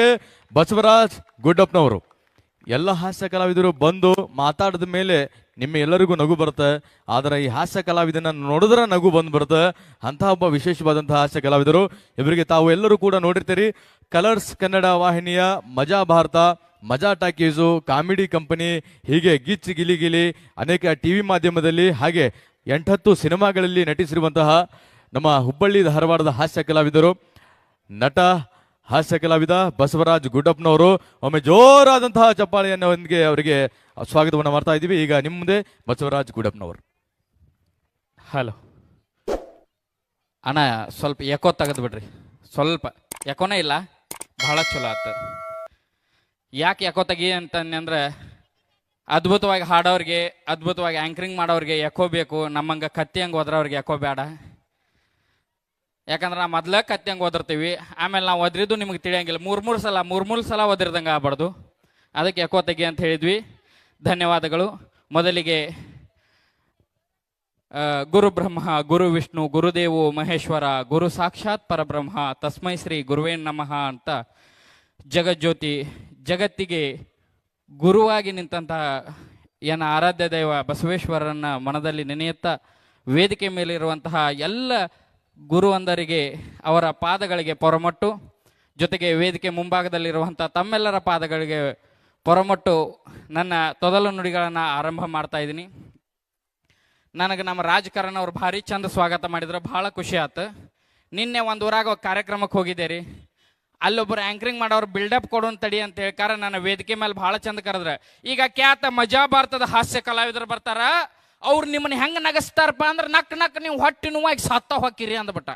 ವೇದಿಕೆ ಬಸವರಾಜ್ ಗುಡ್ಡಪ್ಪನವರು. ಎಲ್ಲ ಹಾಸ್ಯ ಕಲಾವಿದರು ಬಂದು ಮಾತಾಡಿದ ಮೇಲೆ ನಿಮ್ಮ ಎಲ್ಲರಿಗೂ ನಗು ಬರುತ್ತೆ. ಆದರೆ ಈ ಹಾಸ್ಯ ಕಲಾವಿದನ ನೋಡಿದ್ರೆ ನಗು ಬಂದು ಬರುತ್ತೆ. ಅಂತಹ ಒಬ್ಬ ವಿಶೇಷವಾದಂತಹ ಹಾಸ್ಯ ಕಲಾವಿದರು. ಇವರಿಗೆ ತಾವು ಎಲ್ಲರೂ ಕೂಡ ನೋಡಿರ್ತೀರಿ. ಕಲರ್ಸ್ ಕನ್ನಡ ವಾಹಿನಿಯ ಮಜಾ ಭಾರತ, ಮಜಾ ಟಾಕೀಸು, ಕಾಮಿಡಿ ಕಂಪನಿ, ಹೀಗೆ ಗಿಚ್ ಗಿಲಿ ಗಿಲಿ ಅನೇಕ ಟಿವಿ ಮಾಧ್ಯಮದಲ್ಲಿ ಹಾಗೆ ಎಂಟತ್ತು ಸಿನಿಮಾಗಳಲ್ಲಿ ನಟಿಸಿರುವಂತಹ ನಮ್ಮ ಹುಬ್ಬಳ್ಳಿ ಧಾರವಾಡದ ಹಾಸ್ಯ ಕಲಾವಿದರು. ನಟ ಹಾಸ್ಯ ಕಲಾವಿದ ಬಸವರಾಜ್ ಗುಡ್ಡಪ್ಪನವರು ಒಮ್ಮೆ ಜೋರಾದಂತಹ ಚಪ್ಪಾಳೆಯನ್ನೊಂದಿಗೆ ಅವರಿಗೆ ಸ್ವಾಗತವನ್ನು ಮಾಡ್ತಾ ಇದ್ದೀವಿ. ಈಗ ನಿಮ್ಮ ಮುಂದೆ ಬಸವರಾಜ್ ಗುಡ್ಡಪ್ಪನವರು. ಹಲೋ. ಅಣ್ಣ, ಸ್ವಲ್ಪ ಎಕೋ ತೆಗೆದು ಬಿಡ್ರಿ. ಸ್ವಲ್ಪ. ಎಕೋನೇ ಇಲ್ಲ. ಬಹಳ ಚಲೋ ಆತು ಯಾಕೆ ಎಕೋ ತೆಗಿ ಅಂತಂದ್ರೆ, ಅದ್ಭುತವಾಗಿ ಹಾಡೋರಿಗೆ, ಅದ್ಭುತವಾಗಿ ಆ್ಯಂಕರಿಂಗ್ ಮಾಡೋರಿಗೆ ಎಕೋ ಬೇಕು. ನಮ್ಮಂಗೆ ಕತ್ತಿ ಹಂಗೆ ಹೋದ್ರವ್ರಿಗೆ ಎಕೋ ಬೇಡ. ಯಾಕಂದ್ರೆ ನಾವು ಮೊದ್ಲ ಕತ್ತಿಯಂಗೆ ಓದಿರ್ತೀವಿ. ಆಮೇಲೆ ನಾವು ಒದ್ರಿದ್ದು ನಿಮಗೆ ತಿಳಿಯಂಗಿಲ್ಲ. ಮೂರು ಮೂರು ಸಲ, ಮೂರು ಮೂರು ಸಲ ಓದಿರ್ದಂಗೆ ಆಗ್ಬಾರ್ದು. ಅದಕ್ಕೆ ಯಾಕೋ ತೆಗಿ ಅಂತ ಹೇಳಿದ್ವಿ. ಧನ್ಯವಾದಗಳು. ಮೊದಲಿಗೆ ಗುರು ಬ್ರಹ್ಮ, ಗುರು ವಿಷ್ಣು, ಗುರುದೇವು ಮಹೇಶ್ವರ, ಗುರು ಸಾಕ್ಷಾತ್ ಪರಬ್ರಹ್ಮ, ತಸ್ಮೈ ಶ್ರೀ ಗುರುವೇ ನಮಃ ಅಂತ ಜಗಜ್ಯೋತಿ, ಜಗತ್ತಿಗೆ ಗುರುವಾಗಿ ನಿಂತಹ ಏನ ಆರಾಧ್ಯ ದೈವ ಬಸವೇಶ್ವರನ ಮನದಲ್ಲಿ ನೆನೆಯುತ್ತಾ ವೇದಿಕೆ ಮೇಲಿರುವಂತಹ ಎಲ್ಲ ಗುರುವಂದರಿಗೆ ಅವರ ಪಾದಗಳಿಗೆ ಪೊರಮಟ್ಟು, ಜೊತೆಗೆ ವೇದಿಕೆ ಮುಂಭಾಗದಲ್ಲಿರುವಂಥ ತಮ್ಮೆಲ್ಲರ ಪಾದಗಳಿಗೆ ಪೊರಮಟ್ಟು ನನ್ನ ತೊದಲು ನುಡಿಗಳನ್ನು ಆರಂಭ ಮಾಡ್ತಾ ಇದ್ದೀನಿ. ನನಗೆ ನಮ್ಮ ರಾಜಕಾರಣ ಅವ್ರು ಭಾರಿ ಚಂದ ಸ್ವಾಗತ ಮಾಡಿದ್ರು ಭಾಳ ಖುಷಿ ಆಯ್ತು. ನಿನ್ನೆ ಒಂದು ಊರಾಗ ಕಾರ್ಯಕ್ರಮಕ್ಕೆ ಹೋಗಿದ್ದೆ ರೀ ಅಲ್ಲೊಬ್ಬರು ಆ್ಯಂಕರಿಂಗ್ ಮಾಡೋರು ಬಿಲ್ಡಪ್ ಕೊಡು ತಡಿ ಅಂತ ಹೇಳ್ಕಾರ ನನ್ನ ವೇದಿಕೆ ಮೇಲೆ ಭಾಳ ಚಂದ ಕರೆದ್ರೆ. ಈಗ ಖ್ಯಾತ ಮಜಾ ಭಾರತದ ಹಾಸ್ಯ ಕಲಾವಿದರು ಬರ್ತಾರ? ಅವ್ರು ನಿಮ್ಮನ್ನ ಹೆಂಗೆ ನಗಸ್ತಾರಪ್ಪ ಅಂದ್ರೆ ನಕ್ ನಕ್ ನೀವು ಹೊಟ್ಟೆ ನೋವಾಗಿ ಸತ್ತ ಹೊಕ್ಕಿರಿ ಅಂದ್ಬಿಟ್ಟ.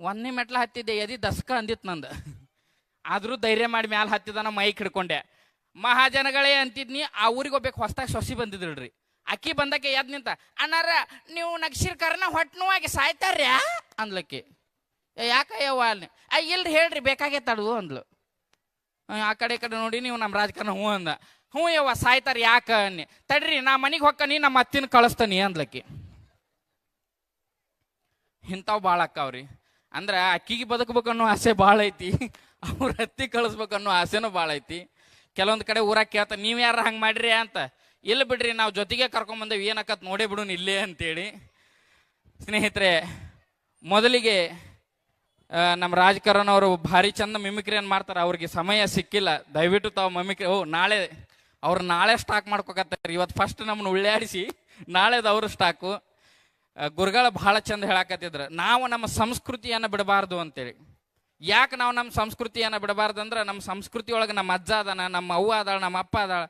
ಒಂದೇ ಮೆಟ್ಲ ಹತ್ತಿದ್ದೆ ಎದಿ ದಸ್ಕ ಅಂದಿತ್ತು ನಂದು. ಆದರೂ ಧೈರ್ಯ ಮಾಡಿ ಮ್ಯಾಲ ಹತ್ತಿದ ಮೈಕ್ ಹಿಡ್ಕೊಂಡೆ. ಮಹಾಜನಗಳೇ ಅಂತಿದ್ನಿ ಆ ಊರಿಗೆ ಹೋಗ್ಬೇಕು ಹೊಸ್ದಾಗಿ ಸೊಸಿ ಬಂದಿದ್ರಿ ಅಕ್ಕಿ ಬಂದಕ್ಕೆ ಎದ್ ನಿಂತ ಅಣ್ಣಾರ ನೀವು ನಗ್ಸಿರ್ ಕರ್ನ ಹೊಟ್ಟೆ ನೋವಾಗಿ ಸಾಯ್ತಾರ್ಯಾ? ಅಂದ್ಲಕ್ಕಿ. ಯಾಕಯ್ಯವ ಅಲ್ಲಿ ಇಲ್ರಿ ಹೇಳ್ರಿ ಬೇಕಾಗೈತೆ ಅಡು ಅಂದ್ಲು. ಆ, ಕಡೆ ಕಡೆ ನೋಡಿ ನೀವು ನಮ್ಮ ರಾಜಕಾರಣ ಹ್ಞೂ ಅಂದ. ಹ್ಞೂ ಯವ್ವ, ಸಾಯ್ತಾರ ಯಾಕ ಅನ್ನಿ. ತಡ್ರಿ, ನಾ ಮನೆಗೆ ಹೊಕ್ಕನಿ, ನಮ್ಮ ಅತ್ತಿನ ಕಳಿಸ್ತಾನಿ ಅಂದ್ಲಕ್ಕಿ ಇಂಥವು ಭಾಳ ಅಕ್ಕಾವ್ರಿ. ಅಂದ್ರೆ ಅಕ್ಕಿಗೆ ಬದುಕಬೇಕನ್ನೋ ಆಸೆ ಭಾಳ ಐತಿ, ಅವ್ರ ಅತ್ತಿ ಕಳಿಸ್ಬೇಕನ್ನೋ ಆಸೆನೂ ಭಾಳ ಐತಿ. ಕೆಲವೊಂದು ಕಡೆ ಊರಾಗ ಕೇಳ್ತಾರೆ, ನೀವು ಯಾರು ಹಂಗೆ ಮಾಡ್ರಿ ಅಂತ. ಇಲ್ಲ ಬಿಡ್ರಿ, ನಾವು ಜೊತೆಗೆ ಕರ್ಕೊಂಬಂದೇವು ಏನಕ್ಕತ್ ನೋಡೇ ಬಿಡು ಇಲ್ಲೇ ಅಂತೇಳಿ. ಸ್ನೇಹಿತರೆ, ಮೊದಲಿಗೆ ನಮ್ಮ ರಾಜಕಾರಣ ಅವರು ಭಾರಿ ಚಂದ ಮಿಮಿಕ್ರಿಯನ್ನು ಮಾಡ್ತಾರೆ, ಅವ್ರಿಗೆ ಸಮಯ ಸಿಕ್ಕಿಲ್ಲ. ದಯವಿಟ್ಟು ತಾವು ಮಿಮಿಕ್ರಿ, ಓ, ನಾಳೆ ಅವ್ರು ನಾಳೆ ಸ್ಟಾಕ್ ಮಾಡ್ಕೊಕತ್ತಾರೆ. ಇವತ್ತು ಫಸ್ಟ್ ನಮ್ಮನ್ನು ಉಳ್ಳಾಡಿಸಿ, ನಾಳೆದು ಅವರು ಸ್ಟಾಕು ಗುರುಗಳ ಭಾಳ ಚಂದ ಹೇಳಕತ್ತಿದ್ರು. ನಾವು ನಮ್ಮ ಸಂಸ್ಕೃತಿಯನ್ನು ಬಿಡಬಾರ್ದು ಅಂತೇಳಿ. ಯಾಕೆ ನಾವು ನಮ್ಮ ಸಂಸ್ಕೃತಿಯನ್ನು ಬಿಡಬಾರ್ದು ಅಂದ್ರೆ, ನಮ್ಮ ಸಂಸ್ಕೃತಿ ಒಳಗೆ ನಮ್ಮ ಅಜ್ಜ ಅದಾನ ನಮ್ಮ ಅವ್ವ ಅದಾಳ ನಮ್ಮ ಅಪ್ಪ ಅದಾಳ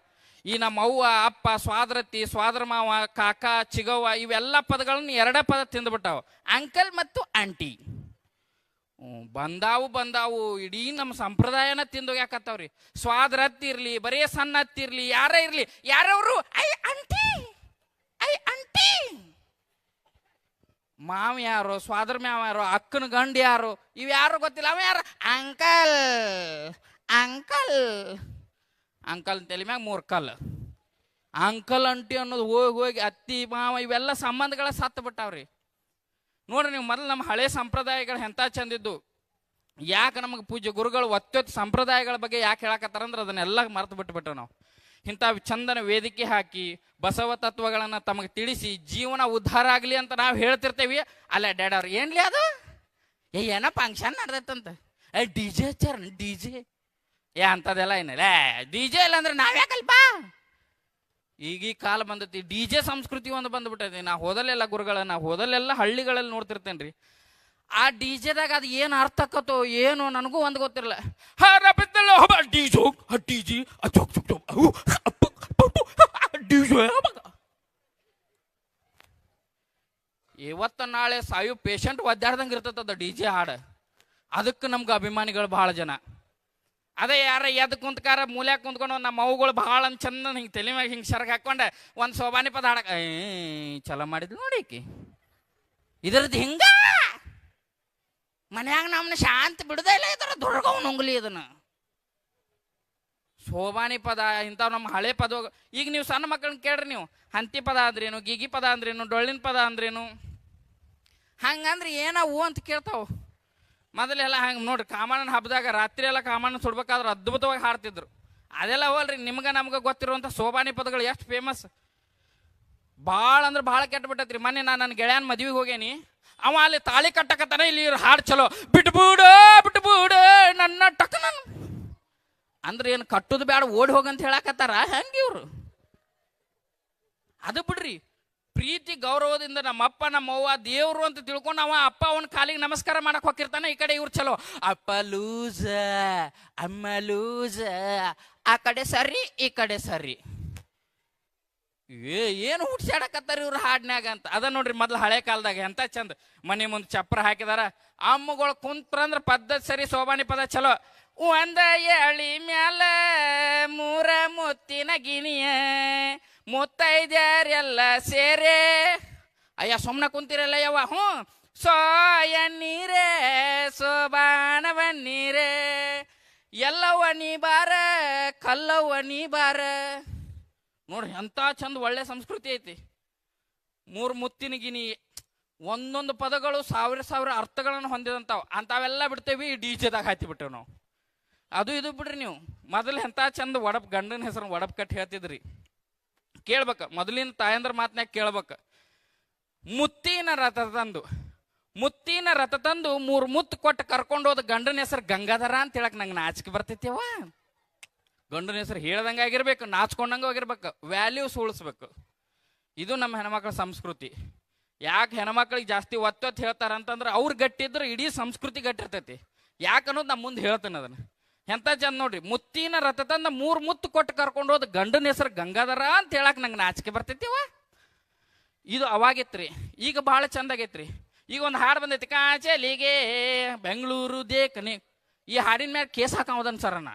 ಈ ನಮ್ಮ ಅವ್ವ, ಅಪ್ಪ, ಸ್ವಾದ್ರತಿ, ಸ್ವಾದ್ರ ಮಾವ, ಕಾಕ, ಚಿಗವ್ವ, ಇವೆಲ್ಲ ಪದಗಳನ್ನು ಎರಡೇ ಪದ ತಿಂದ್ಬಿಟ್ಟಾವ. ಅಂಕಲ್ ಮತ್ತು ಆಂಟಿ. ಬಂದಾವು ಬಂದಾವು, ಇಡೀ ನಮ್ಮ ಸಂಪ್ರದಾಯನ ತಿಂದೋಗ್ಯಾಕತ್ತಾವ್ರಿ. ಸ್ವಾದ್ರ ಹತ್ತಿರ್ಲಿ ಬರೀ ಸಣ್ಣ ಹತ್ತಿರ್ಲಿ ಯಾರೇ ಇರ್ಲಿ, ಯಾರವರು, ಐ ಅಂಟಿ ಐ ಅಂಟಿ ಮಾವ ಯಾರು, ಸ್ವಾದ್ರ ಮ್ಯಾವ ಯಾರು, ಅಕ್ಕನ ಗಂಡ ಯಾರು, ಇವ್ ಯಾರು ಗೊತ್ತಿಲ್ಲ, ಅವ ಯಾರು? Uncle uncle. ಅಂಕಲ್ ತಲೆ ಮ್ಯಾಗ ಮೂರ್ ಕಲ್ ಅಂಕಲ್ ಅಂಟಿ ಅನ್ನೋದು ಹೋಗಿ ಹೋಗಿ ಅತ್ತಿ, ಮಾವ, ಇವೆಲ್ಲ ಸಂಬಂಧಗಳ ಸತ್ತು ಬಿಟ್ಟಾವ್ರಿ ನೋಡ್ರಿ ನೀವು ಮೊದಲು ನಮ್ಮ ಹಳೆ ಸಂಪ್ರದಾಯಗಳು ಎಂತ ಚಂದಿದ್ದು? ಯಾಕೆ ನಮಗೆ ಪೂಜ್ಯ ಗುರುಗಳು ಒತ್ತೊತ್ತು ಸಂಪ್ರದಾಯಗಳ ಬಗ್ಗೆ ಯಾಕೆ ಹೇಳಕತ್ತಾರಂದ್ರೆ ಅದನ್ನೆಲ್ಲ ಮರೆತು ಬಿಟ್ಬಿಟ್ಟು ನಾವು. ಇಂಥ ಚಂದನ ವೇದಿಕೆ ಹಾಕಿ, ಬಸವ ತತ್ವಗಳನ್ನು ತಮಗೆ ತಿಳಿಸಿ, ಜೀವನ ಉದ್ಧಾರ ಆಗಲಿ ಅಂತ ನಾವು ಹೇಳ್ತಿರ್ತೇವಿ. ಅಲ್ಲ ಡ್ಯಾಡವ್ರು ಏನ್ಲಿ ಅದು? ಏ, ಏನೋ ಫಂಕ್ಷನ್ ನಡೆದೈತಂತ. ಏ, ಡಿ ಜೆ ಹಚ್ಚಾರ ಡಿ ಜೆ. ಏ, ಅಂಥದ್ದೆಲ್ಲ ಏನಿಲ್ಲ. ಡಿ ಜೆ ಇಲ್ಲ ಅಂದ್ರೆ ನಾವ್ಯಾಕಲ್ಪ? ಈಗೀಗ ಕಾಲ ಬಂದೈತಿ. ಡಿ ಜೆ ಸಂಸ್ಕೃತಿ ಒಂದು ಬಂದ್ಬಿಟ್ಟೈತಿ. ನಾ ಹೋದಲ್ಲೆಲ್ಲ ಗುರುಗಳ ನಾ ಹೋದಲ್ಲೆಲ್ಲ ಹಳ್ಳಿಗಳಲ್ಲಿ ನೋಡ್ತಿರ್ತೇನೆ ರೀ ಆ ಡಿ ಜೆದಾಗ ಅದು ಏನು ಅರ್ಥ ಆಕತ್ತೋ ಏನು ನನಗೂ ಒಂದು ಗೊತ್ತಿರಲ್ಲ ಇವತ್ತು ನಾಳೆ ಸಾಯು ಪೇಷಂಟ್ ಒದ್ದಾಡ್ದಂಗೆ ಇರ್ತದ ಡಿ ಜೆ ಹಾಡು. ಅದಕ್ಕೆ ನಮ್ಗೆ ಅಭಿಮಾನಿಗಳು ಭಾಳ ಜನ. ಅದೇ ಯಾರ ಎದ್ ಕುಂತ್ಕಾರ ಮೂಲ್ಯಾಗ ಕುಂತ್ಕೊಂಡು ನಮ್ಮ ಅವುಗಳು ಭಾಳ ಚಂದ ಹಿಂಗೆ ತಲೆ ಮ್ಯಾಗ ಹಿಂಗೆ ಸರಗ್ ಹಾಕೊಂಡೆ. ಒಂದು ಸೋಬಾನಿ ಪದ ಹಾಡಕ್ಕೆ ಏ ಚಲೋ ಮಾಡಿದ್ಲು ನೋಡಿ ಈಕಿ. ಇದ್ರದ್ದು ಹಿಂಗ? ಮನ್ಯಾಗ ನಮ್ಮನ್ನ ಶಾಂತ ಬಿಡದೇ ಇಲ್ಲ, ಇದರ ದುರ್ಗವ್ ನುಂಗ್ಲಿ ಇದನ್ನ. ಸೋಬಾನಿ ಪದ, ಇಂಥವು ನಮ್ಮ ಹಳೆ ಪದ ಈಗ ನೀವು ಸಣ್ಣ ಮಕ್ಕಳನ್ನ ಕೇಳ್ರಿ ನೀವು. ಹಂತಿ ಪದ ಅಂದ್ರೇನು, ಗಿಗಿ ಪದ ಅಂದ್ರೇನು, ಡೊಳ್ಳಿನ ಪದ ಅಂದ್ರೇನು? ಹಂಗಂದ್ರೆ ಏನವು ಅಂತ ಕೇಳ್ತಾವ. ಮೊದಲೆಲ್ಲ ಹಂಗೆ ನೋಡ್ರಿ, ಕಾಮಣ್ಣನ ಹಬ್ಬದಾಗ ರಾತ್ರಿ ಎಲ್ಲ ಕಾಮಣ್ಣ ಸುಡ್ಬೇಕಾದ್ರೆ ಅದ್ಭುತವಾಗಿ ಹಾಡ್ತಿದ್ರು. ಅದೆಲ್ಲ ಹೋಲ್ರಿ, ನಿಮ್ಗೆ ನಮ್ಗೆ ಗೊತ್ತಿರುವಂಥ ಸೋಬಾನಿ ಪದಗಳು ಎಷ್ಟು ಫೇಮಸ್ ಭಾಳ ಅಂದ್ರೆ ಭಾಳ ಕೆಟ್ಟ ಬಿಟ್ಟೈತ್ರಿ. ಮೊನ್ನೆ ನಾನು ನನ್ನ ಗೆಳೆಯನ ಮದ್ವೆಗೆ ಹೋಗೇನಿ, ಅವ ಅಲ್ಲಿ ತಾಳಿ ಕಟ್ಟಕತ್ತಾನ, ಇಲ್ಲಿ ಹಾಡು ಚಲೋ. ಬಿಟ್ಬಿಡು ಬಿಟ್ಬಿಡು, ನನ್ನ ಟಕ್ ನಾನು ಅಂದ್ರೆ ಏನು ಕಟ್ಟುದು ಬೇಡ ಓಡಿ ಹೋಗಂತ ಹೇಳಕತ್ತಾರ? ಹೆಂಗೆ ಇವರು? ಅದು ಬಿಡ್ರಿ ಪ್ರೀತಿ, ಗೌರವದಿಂದ ನಮ್ಮ ಅಪ್ಪ ನಮ್ಮ ಅವ್ವ ದೇವ್ರು ಅಂತ ತಿಳ್ಕೊಂಡು ಅವ ಅಪ್ಪ ಅವನ ಕಾಲಿಗೆ ನಮಸ್ಕಾರ ಮಾಡಕ್ ಹೋಗಿರ್ತಾನೆ, ಈ ಕಡೆ ಇವ್ರು ಚಲೋ. ಅಪ್ಪ ಲೂಸ, ಅಮ್ಮ ಲೂಸ, ಆ ಕಡೆ ಸರಿ ಈ ಕಡೆ ಸರಿ ಏ, ಏನು ಹುಟ್ಸಾಡಕತ್ತಾರ ಇವ್ರು ಹಾಡ್ನ್ಯಾಗ ಅಂತ. ಅದ ನೋಡ್ರಿ ಮೊದ್ಲು ಹಳೆ ಕಾಲದಾಗ ಎಂತ ಚಂದ. ಮನೆ ಮುಂದೆ ಚಪ್ರ ಹಾಕಿದಾರ. ಅಮ್ಮಗಳು ಕುಂತ್ರಂದ್ರ ಪದ್ಧತಿ ಸರಿ, ಸೋಬಾನಿ ಪದ ಚಲೋ. ಒಂದ ಎಳಿ ಮ್ಯಾಲ ಮೂರ ಮುತ್ತಿನ ಗಿಣಿಯ. ಮುತ್ತೈದ್ಯಾರೆಲ್ಲ ಸೇರೆ. ಅಯ್ಯ ಸುಮ್ಮನೆ ಕುಂತಿರಲ್ಲ ಯವ್ವ. ಹ್ಞೂ. ಸೋಯ ನೀರೇ ಸೋಬಾನವ ನೀರೇ. ಎಲ್ಲವ್ವ ನೀ ಬಾರ, ಕಲ್ಲವ್ವ ನೀ ಬಾರ. ನೋಡ್ರಿ, ಎಂತ ಚಂದ ಒಳ್ಳೆ ಸಂಸ್ಕೃತಿ ಐತಿ. ಮೂರು ಮುತ್ತಿನ ಗಿನಿ, ಒಂದೊಂದು ಪದಗಳು ಸಾವಿರ ಸಾವಿರ ಅರ್ಥಗಳನ್ನು ಹೊಂದಿದಂತಾವ ಅಂತಾವೆಲ್ಲ ಬಿಡ್ತೇವಿ ಡಿ ಜೆದಾಗ ಹಾಕಿ ಬಿಟ್ಟೇವ್ ನಾವು. ಅದು ಇದು ಬಿಡ್ರಿ ನೀವು. ಮೊದಲು ಎಂತ ಚಂದ ಒಡಪ್, ಗಂಡನ ಹೆಸರು ಒಡಪ್ ಕಟ್ಟಿ ಹೇಳ್ತಿದ್ರಿ. ಕೇಳ್ಬೇಕ. ಮೊದಲಿನ ತಾಯಂದ್ರ ಮಾತನ್ಯಾಗ ಕೇಳ್ಬೇಕ. ಮುತ್ತಿನ ರಥ ತಂದು, ಮುತ್ತಿನ ರಥ ತಂದು ಮೂರು ಮುತ್ತು ಕೊಟ್ಟು ಕರ್ಕೊಂಡು ಹೋದ ಗಂಡನ ಹೆಸರು ಗಂಗಾಧರ ಅಂತ ಹೇಳಕ್ ನಂಗೆ ನಾಚಿಕೆ ಬರ್ತೈತಿವ ಗಂಡನ ಹೆಸರು ಹೇಳ್ದಂಗೆ ಆಗಿರ್ಬೇಕು, ನಾಚ್ಕೊಂಡಂಗೆ ಆಗಿರ್ಬೇಕು ವ್ಯಾಲ್ಯೂಸ್ ಉಳಿಸ್ಬೇಕು ಇದು ನಮ್ಮ ಹೆಣ್ಮಕ್ಳ ಸಂಸ್ಕೃತಿ. ಯಾಕೆ ಹೆಣ್ಮಕ್ಳಿಗೆ ಜಾಸ್ತಿ ಒತ್ತೊತ್ತು ಹೇಳ್ತಾರ ಅಂತಂದ್ರೆ ಅವ್ರು ಗಟ್ಟಿದ್ರೆ ಇಡೀ ಸಂಸ್ಕೃತಿ ಗಟ್ಟಿರ್ತೈತಿ. ಯಾಕನ್ನೋದು ನಮ್ಮ ಮುಂದೆ ಹೇಳ್ತೇನೆ ಅದನ್ನು. ಎಂತ ಚಂದ ನೋಡ್ರಿ, ಮುತ್ತಿನ ರಥ ತಂದ ಮೂರು ಮುತ್ತು ಕೊಟ್ಟು ಕರ್ಕೊಂಡು ಹೋದ ಗಂಡನ ಹೆಸರು ಗಂಗಾಧರ ಅಂತ ಹೇಳಕ್ ನಂಗೆ ನಾಚಿಕೆ ಬರ್ತೈತಿವ ಇದು ಅವಾಗಿತ್ರಿ, ಈಗ ಬಹಳ ಚಂದ ಆಗೈತ್ರಿ ಈಗ ಒಂದು ಹಾಡು ಬಂದೈತಿ, ಕಾಚಲಿಗೆ ಬೆಂಗಳೂರು ದೇಕನೆ ಈ ಹಾಡಿನ ಮ್ಯಾಗ ಕೇಸ್ ಹಾಕೋದನ್ ಸರಣ್ಣ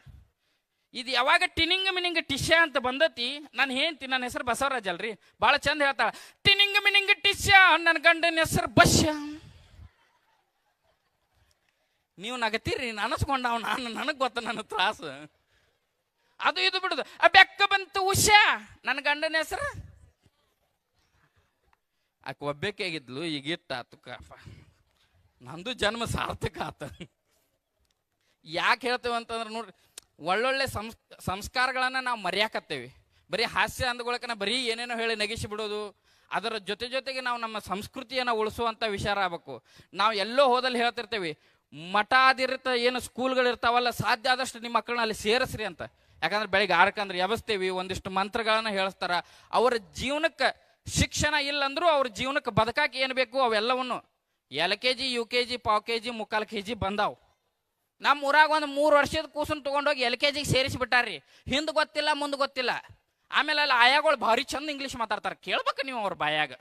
ಇದು ಯಾವಾಗ ಟಿನಿಂಗ್ ಮಿನಿಂಗ್ ಟಿಶ್ಯ ಅಂತ ಬಂದತಿ, ನಾನು ಹೇಳ್ತಿ ನನ್ನ ಹೆಸರು ಬಸವರಾಜ್ ಅಲ್ರಿ. ಭಾಳ ಚಂದ ಹೇಳ್ತಾಳ, ಟಿನಿಂಗ್ ಮಿನಿಂಗ್ ಟಿಶ್ಯ ನನ್ನ ಗಂಡನ ಹೆಸರು ಬಶ್ಯ. ನೀವು ನಗತೀರಿ ಅನಸ್ಕೊಂಡವ್, ನಾನು ನನಗೆ ಗೊತ್ತ ನನ್ನ ತ್ರಾಸ. ಅದು ಇದು ಬಿಡುದು. ಆ ಬೆಕ್ಕ ಬಂತು ಉಷಾ ನನ್ನ ಗಂಡನ ಹೆಸರು? ಆಕೆ ಒಬ್ಬೇಕಾಗಿದ್ಲು ಈಗ ಇಟ್ಟಾತು ಕಾಪ ನಂದು ಜನ್ಮ ಸಾರ್ಥಕ ಆತ. ಯಾಕೆ ಹೇಳ್ತೇವೆ ಅಂತಂದ್ರೆ ನೋಡ್ರಿ, ಒಳ್ಳೊಳ್ಳೆ ಸಂಸ್, ಸಂಸ್ಕಾರಗಳನ್ನು ನಾವು ಮರೆಯಾಕತ್ತೇವಿ. ಬರೀ ಹಾಸ್ಯ ಅಂದ್ಕೊಳಕನ ಬರೀ ಏನೇನೋ ಹೇಳಿ ನಗಿಸಿ ಬಿಡೋದು. ಅದರ ಜೊತೆ ಜೊತೆಗೆ ನಾವು ನಮ್ಮ ಸಂಸ್ಕೃತಿಯನ್ನು ಉಳಿಸುವಂಥ ವಿಚಾರ ಆಗಬೇಕು. ನಾವು ಎಲ್ಲೋ ಹೋದಲ್ಲಿ ಹೇಳ್ತಿರ್ತೇವೆ ಮಠಾದಿರ್ತ ಏನು ಸ್ಕೂಲ್ಗಳು ಇರ್ತಾವಲ್ಲ ಸಾಧ್ಯ ಆದಷ್ಟು ನಿಮ್ಮ ಮಕ್ಕಳನ್ನ ಅಲ್ಲಿ ಸೇರಿಸ್ರಿ ಅಂತ. ಯಾಕಂದ್ರೆ ಬೆಳಿಗ್ಗೆ ಆರಕ್ಕಂದ್ರೆ ಎಬಸ್ತೇವಿ ಒಂದಿಷ್ಟು ಮಂತ್ರಗಳನ್ನ ಹೇಳಿಸ್ತಾರ. ಅವರ ಜೀವನಕ್ಕೆ ಶಿಕ್ಷಣ ಇಲ್ಲಂದ್ರೂ ಅವ್ರ ಜೀವನಕ್ಕೆ ಬದಕಾಕಿ ಏನು ಬೇಕು? ಅವೆಲ್ಲವನ್ನು L K G, U K G, pav K G, ಮುಕ್ಕಾಲು ಕೆ ಜಿ ಬಂದಾವು. ನಮ್ಮ ಊರಾಗ ಒಂದು ಮೂರು ವರ್ಷದ ಕೂಸನ್ ತೊಗೊಂಡೋಗಿ ಎಲ್ ಕೆ ಜಿಗೆ ಸೇರಿಸಿಬಿಟ್ಟಾರ್ರಿ. ಹಿಂದೆ ಗೊತ್ತಿಲ್ಲ, ಮುಂದೆ ಗೊತ್ತಿಲ್ಲ. ಆಮೇಲೆ ಅಲ್ಲಿ ಆಯಾಗಳು ಭಾರಿ ಚಂದ ಇಂಗ್ಲೀಷ್ ಮಾತಾಡ್ತಾರೆ. ಕೇಳ್ಬೇಕು ನೀವು ಅವ್ರ ಬಾಯಾಗ.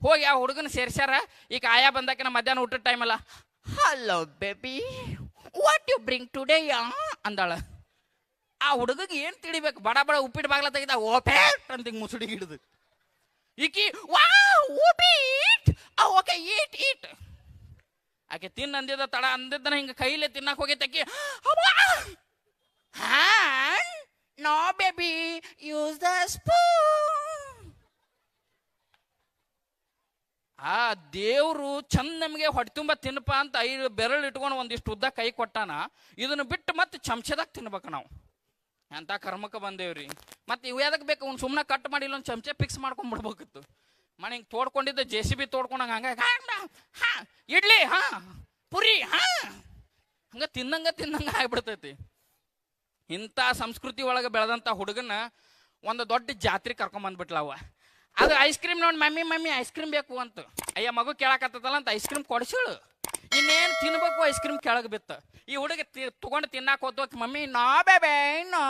ಹೋಗಿ ಆ ಹುಡುಗನ ಸೇರಿಸ್ಯಾರ. ಈಗ ಆಯಾ ಬಂದಾಕಿನ ಮಧ್ಯಾಹ್ನ ಊಟದ ಟೈಮ್ ಅಲ್ಲ. Hello baby what you bring today ಯಾ ಅಂದಾಳ. ಆ ಹುಡುಗಗೆ ಏನು ತಿಳಿಬೇಕು? ಬಡ ಬಡ ಉಪ್ಪಿಟ್ಟು ಬಾಗ್ಲ ತೆಗಿದ ಓಪೇಟ್ ಅಂತ ಹಿಂಗೆ ಮುಸುಡಿ ಹಿಡಿದು. ಈಕಿ ವಾ ಉಪೀಟ್ ಓಕೆ, ಈಟ್ ಈಟ್! ಆಕೆ ತಿನ್ನ ಅಂದಿದ್ದ ತಡ ಅಂದಿದ್ದನ ಹಿಂಗೆ ಕೈಲೇ ತಿನ್ನಕ್ ಹೋಗೈತೆ ಆಕಿ hand no baby use the spoon ಆ ದೇವ್ರು ಚಂದ ನಮಗೆ ಹೊಟ್ಟೆ ತುಂಬ ತಿನ್ನಪ್ಪ ಅಂತ ಐದು ಬೆರಳು ಇಟ್ಕೊಂಡು ಒಂದಿಷ್ಟು ಉದ್ದ ಕೈ ಕೊಟ್ಟಾನ, ಇದನ್ನು ಬಿಟ್ಟು ಮತ್ತೆ ಚಮಚದಾಗ ತಿನ್ಬೇಕು ನಾವು. ಅಂತ ಕರ್ಮಕ್ಕೆ ಬಂದೇವ್ರಿ. ಮತ್ತೆ ಇವು ಯಾವ್ದಕ್ಕೆ ಬೇಕು? ಅವ್ನು ಸುಮ್ಮನೆ ಕಟ್ ಮಾಡಿ ಇಲ್ಲೊಂದು ಚಮಚೆ ಫಿಕ್ಸ್ ಮಾಡ್ಕೊಂಡ್ ಬಿಡ್ಬೇಕಿತ್ತು. ಮನೆ ಹಿಂಗೆ ತೋಡ್ಕೊಂಡಿದ್ದ ಜೆ ಸಿ ಬಿ ತೋಡ್ಕೊಂಡಂಗೆ ಹಂಗ, ಹಾ ಇಡ್ಲಿ, ಹಾ, ಪುರಿ, ಹಾ. ಹಂಗ ತಿನ್ನಂಗ ತಿನ್ನಂಗ ಆಗ್ಬಿಡ್ತೈತಿ. ಇಂಥ ಸಂಸ್ಕೃತಿ ಒಳಗೆ ಬೆಳೆದಂಥ ಹುಡುಗನ ಒಂದು ದೊಡ್ಡ ಜಾತ್ರೆ ಕರ್ಕೊಂಬಂದ್ಬಿಟ್ಲವ ಅದು ಐಸ್ ಕ್ರೀಮ್ ನೋಡಿ, ಮಮ್ಮಿ ಮಮ್ಮಿ ಐಸ್ ಕ್ರೀಮ್ ಬೇಕು ಅಂತ. ಅಯ್ಯ, ಮಗು ಕೇಳಕತ್ತದಲ್ಲ ಅಂತ ಐಸ್ ಕ್ರೀಮ್ ಕೊಡಿಸಿಳು. ಇನ್ನೇನು ತಿನ್ಬೇಕು ಐಸ್ ಕ್ರೀಮ್ ಕೆಳಗೆ ಬಿತ್ತು. ಈ ಹುಡುಗ ತಗೊಂಡು ತಿನ್ನಾಕ ಹೋದೋಕೆ ಮಮ್ಮಿ, ನಾ ಬೇಬೆ, ನಾ.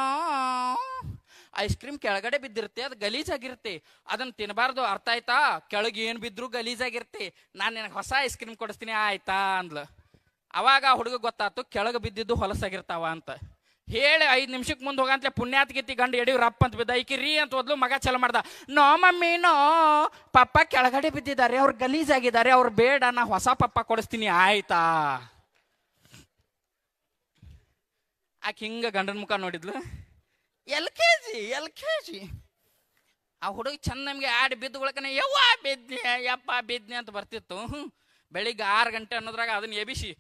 ಐಸ್ ಕ್ರೀಮ್ ಕೆಳಗಡೆ ಬಿದ್ದಿರುತ್ತೆ, ಅದು ಗಲೀಜಾಗಿರುತ್ತೆ. ಅದನ್ನ ತಿನ್ನಬಾರ್ದು ಅರ್ಥ ಆಯ್ತಾ? ಕೆಳಗೆ ಏನು ಬಿದ್ರು ಗಲೀಜಾಗಿರುತ್ತೆ. ನಾನು ನಿನಗೆ ಹೊಸ ಐಸ್ ಕ್ರೀಮ್ ಕೊಡಿಸ್ತೀನಿ, ಆಯ್ತಾ ಅಂದ್ಲು. ಅವಾಗ ಆ ಹುಡುಗ ಗೊತ್ತಾಯ್ತು ಕೆಳಗೆ ಬಿದ್ದಿದ್ದು ಹೊಲಸಾಗಿರ್ತಾವ ಅಂತ. ಹೇಳಿ ಐದು ನಿಮಿಷಕ್ಕೆ ಮುಂದೆ ಹೋಗಂತಲೇ ಪುಣ್ಯಾತ್ ಗಿತ್ತಿ ಗಂಡು ಯಡಿಯೂರಪ್ಪ ಅಂತ ಬಿದ್ದ. ಈಕಿ ರೀ ಅಂತ ಓದ್ಲು ಮಗ ಚಲ ಮಾಡ್ದ. No mummy, no. ಪಪ್ಪ ಕೆಳಗಡೆ ಬಿದ್ದಿದ್ದಾರೆ, ಅವ್ರು ಗಲೀಜಾಗಿದ್ದಾರೆ ಅವ್ರು ಬೇಡ, ನಾ ಹೊಸ ಪಪ್ಪ ಕೊಡಿಸ್ತೀನಿ, ಆಯ್ತಾ? ಆಕೆ ಹಿಂಗೆ ಗಂಡನ ಮುಖ ನೋಡಿದ್ಲು. L K G L K G ಆ ಹುಡುಗ ಚಂದ ನಮಗೆ ಆಡಿ ಬಿದ್ದು ಉಳ್ಕನೆ ಯವ್ವ ಬಿದ್ನೆ ಯಪ್ಪ ಬಿದ್ನೆ ಅಂತ ಬರ್ತಿತ್ತು. ಬೆಳಿಗ್ಗೆ ಆರು ಗಂಟೆ ಅನ್ನೋದ್ರಾಗ ಅದನ್ನ ಎಬಿಸಿ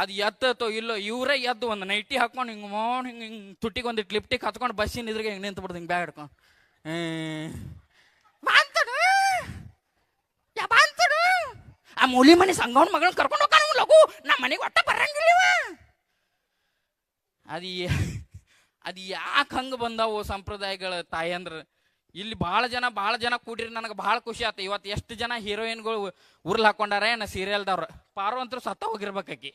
ಅದು ಎತ್ತೋ ಇಲ್ಲೋ, ಇವರೇ ಎದ್ದು ಒಂದು ನೈಟಿ ಹಾಕೊಂಡು ಹಿಂಗೆ ಮೋಣ ಹಿಂಗೆ ಹಿಂಗೆ ತುಟ್ಟಿಗೆ ಒಂದು ಲಿಪ್ಟಿಗೆ ಹತ್ಕೊಂಡು ಬಸ್ಸಿನ ಇದ್ರಿಗೆ ಹಿಂಗೆ ನಿಂತು ಬಿಡ್ದು ಹಿಂಗೆ ಬ್ಯಾಗ್ ಹಿಡ್ಕೊಂಡು. ಆ ಮೂಲಿ ಮನೆ ಸಂಗವನ ಮಗಳನ್ನ ಕರ್ಕೊಂಡು ಹೋಗ್ತಾನ ಲಘು. ನಮ್ಮ ಮನೆಗೆ ಒಟ್ಟ ಬರಂಗಿಲ್ಲ. ಅದು ಅದು ಯಾಕೆ ಹಂಗೆ ಬಂದವು ಸಂಪ್ರದಾಯಗಳ ತಾಯಂದ್ರ ಇಲ್ಲಿ ಭಾಳ ಜನ ಭಾಳ ಜನ ಕೂಡಿರಿ, ನನಗೆ ಭಾಳ ಖುಷಿ ಆಯ್ತು ಇವತ್ತು ಎಷ್ಟು ಜನ ಹೀರೋಯಿನ್ಗಳು ಉರ್ಲ್ ಹಾಕೊಂಡಾರ ಏನು ಸೀರಿಯಲ್ದವ್ರು ಪಾರು ಅಂತೂ ಸತ್ತ ಹೋಗಿರ್ಬೇಕಾಕಿ.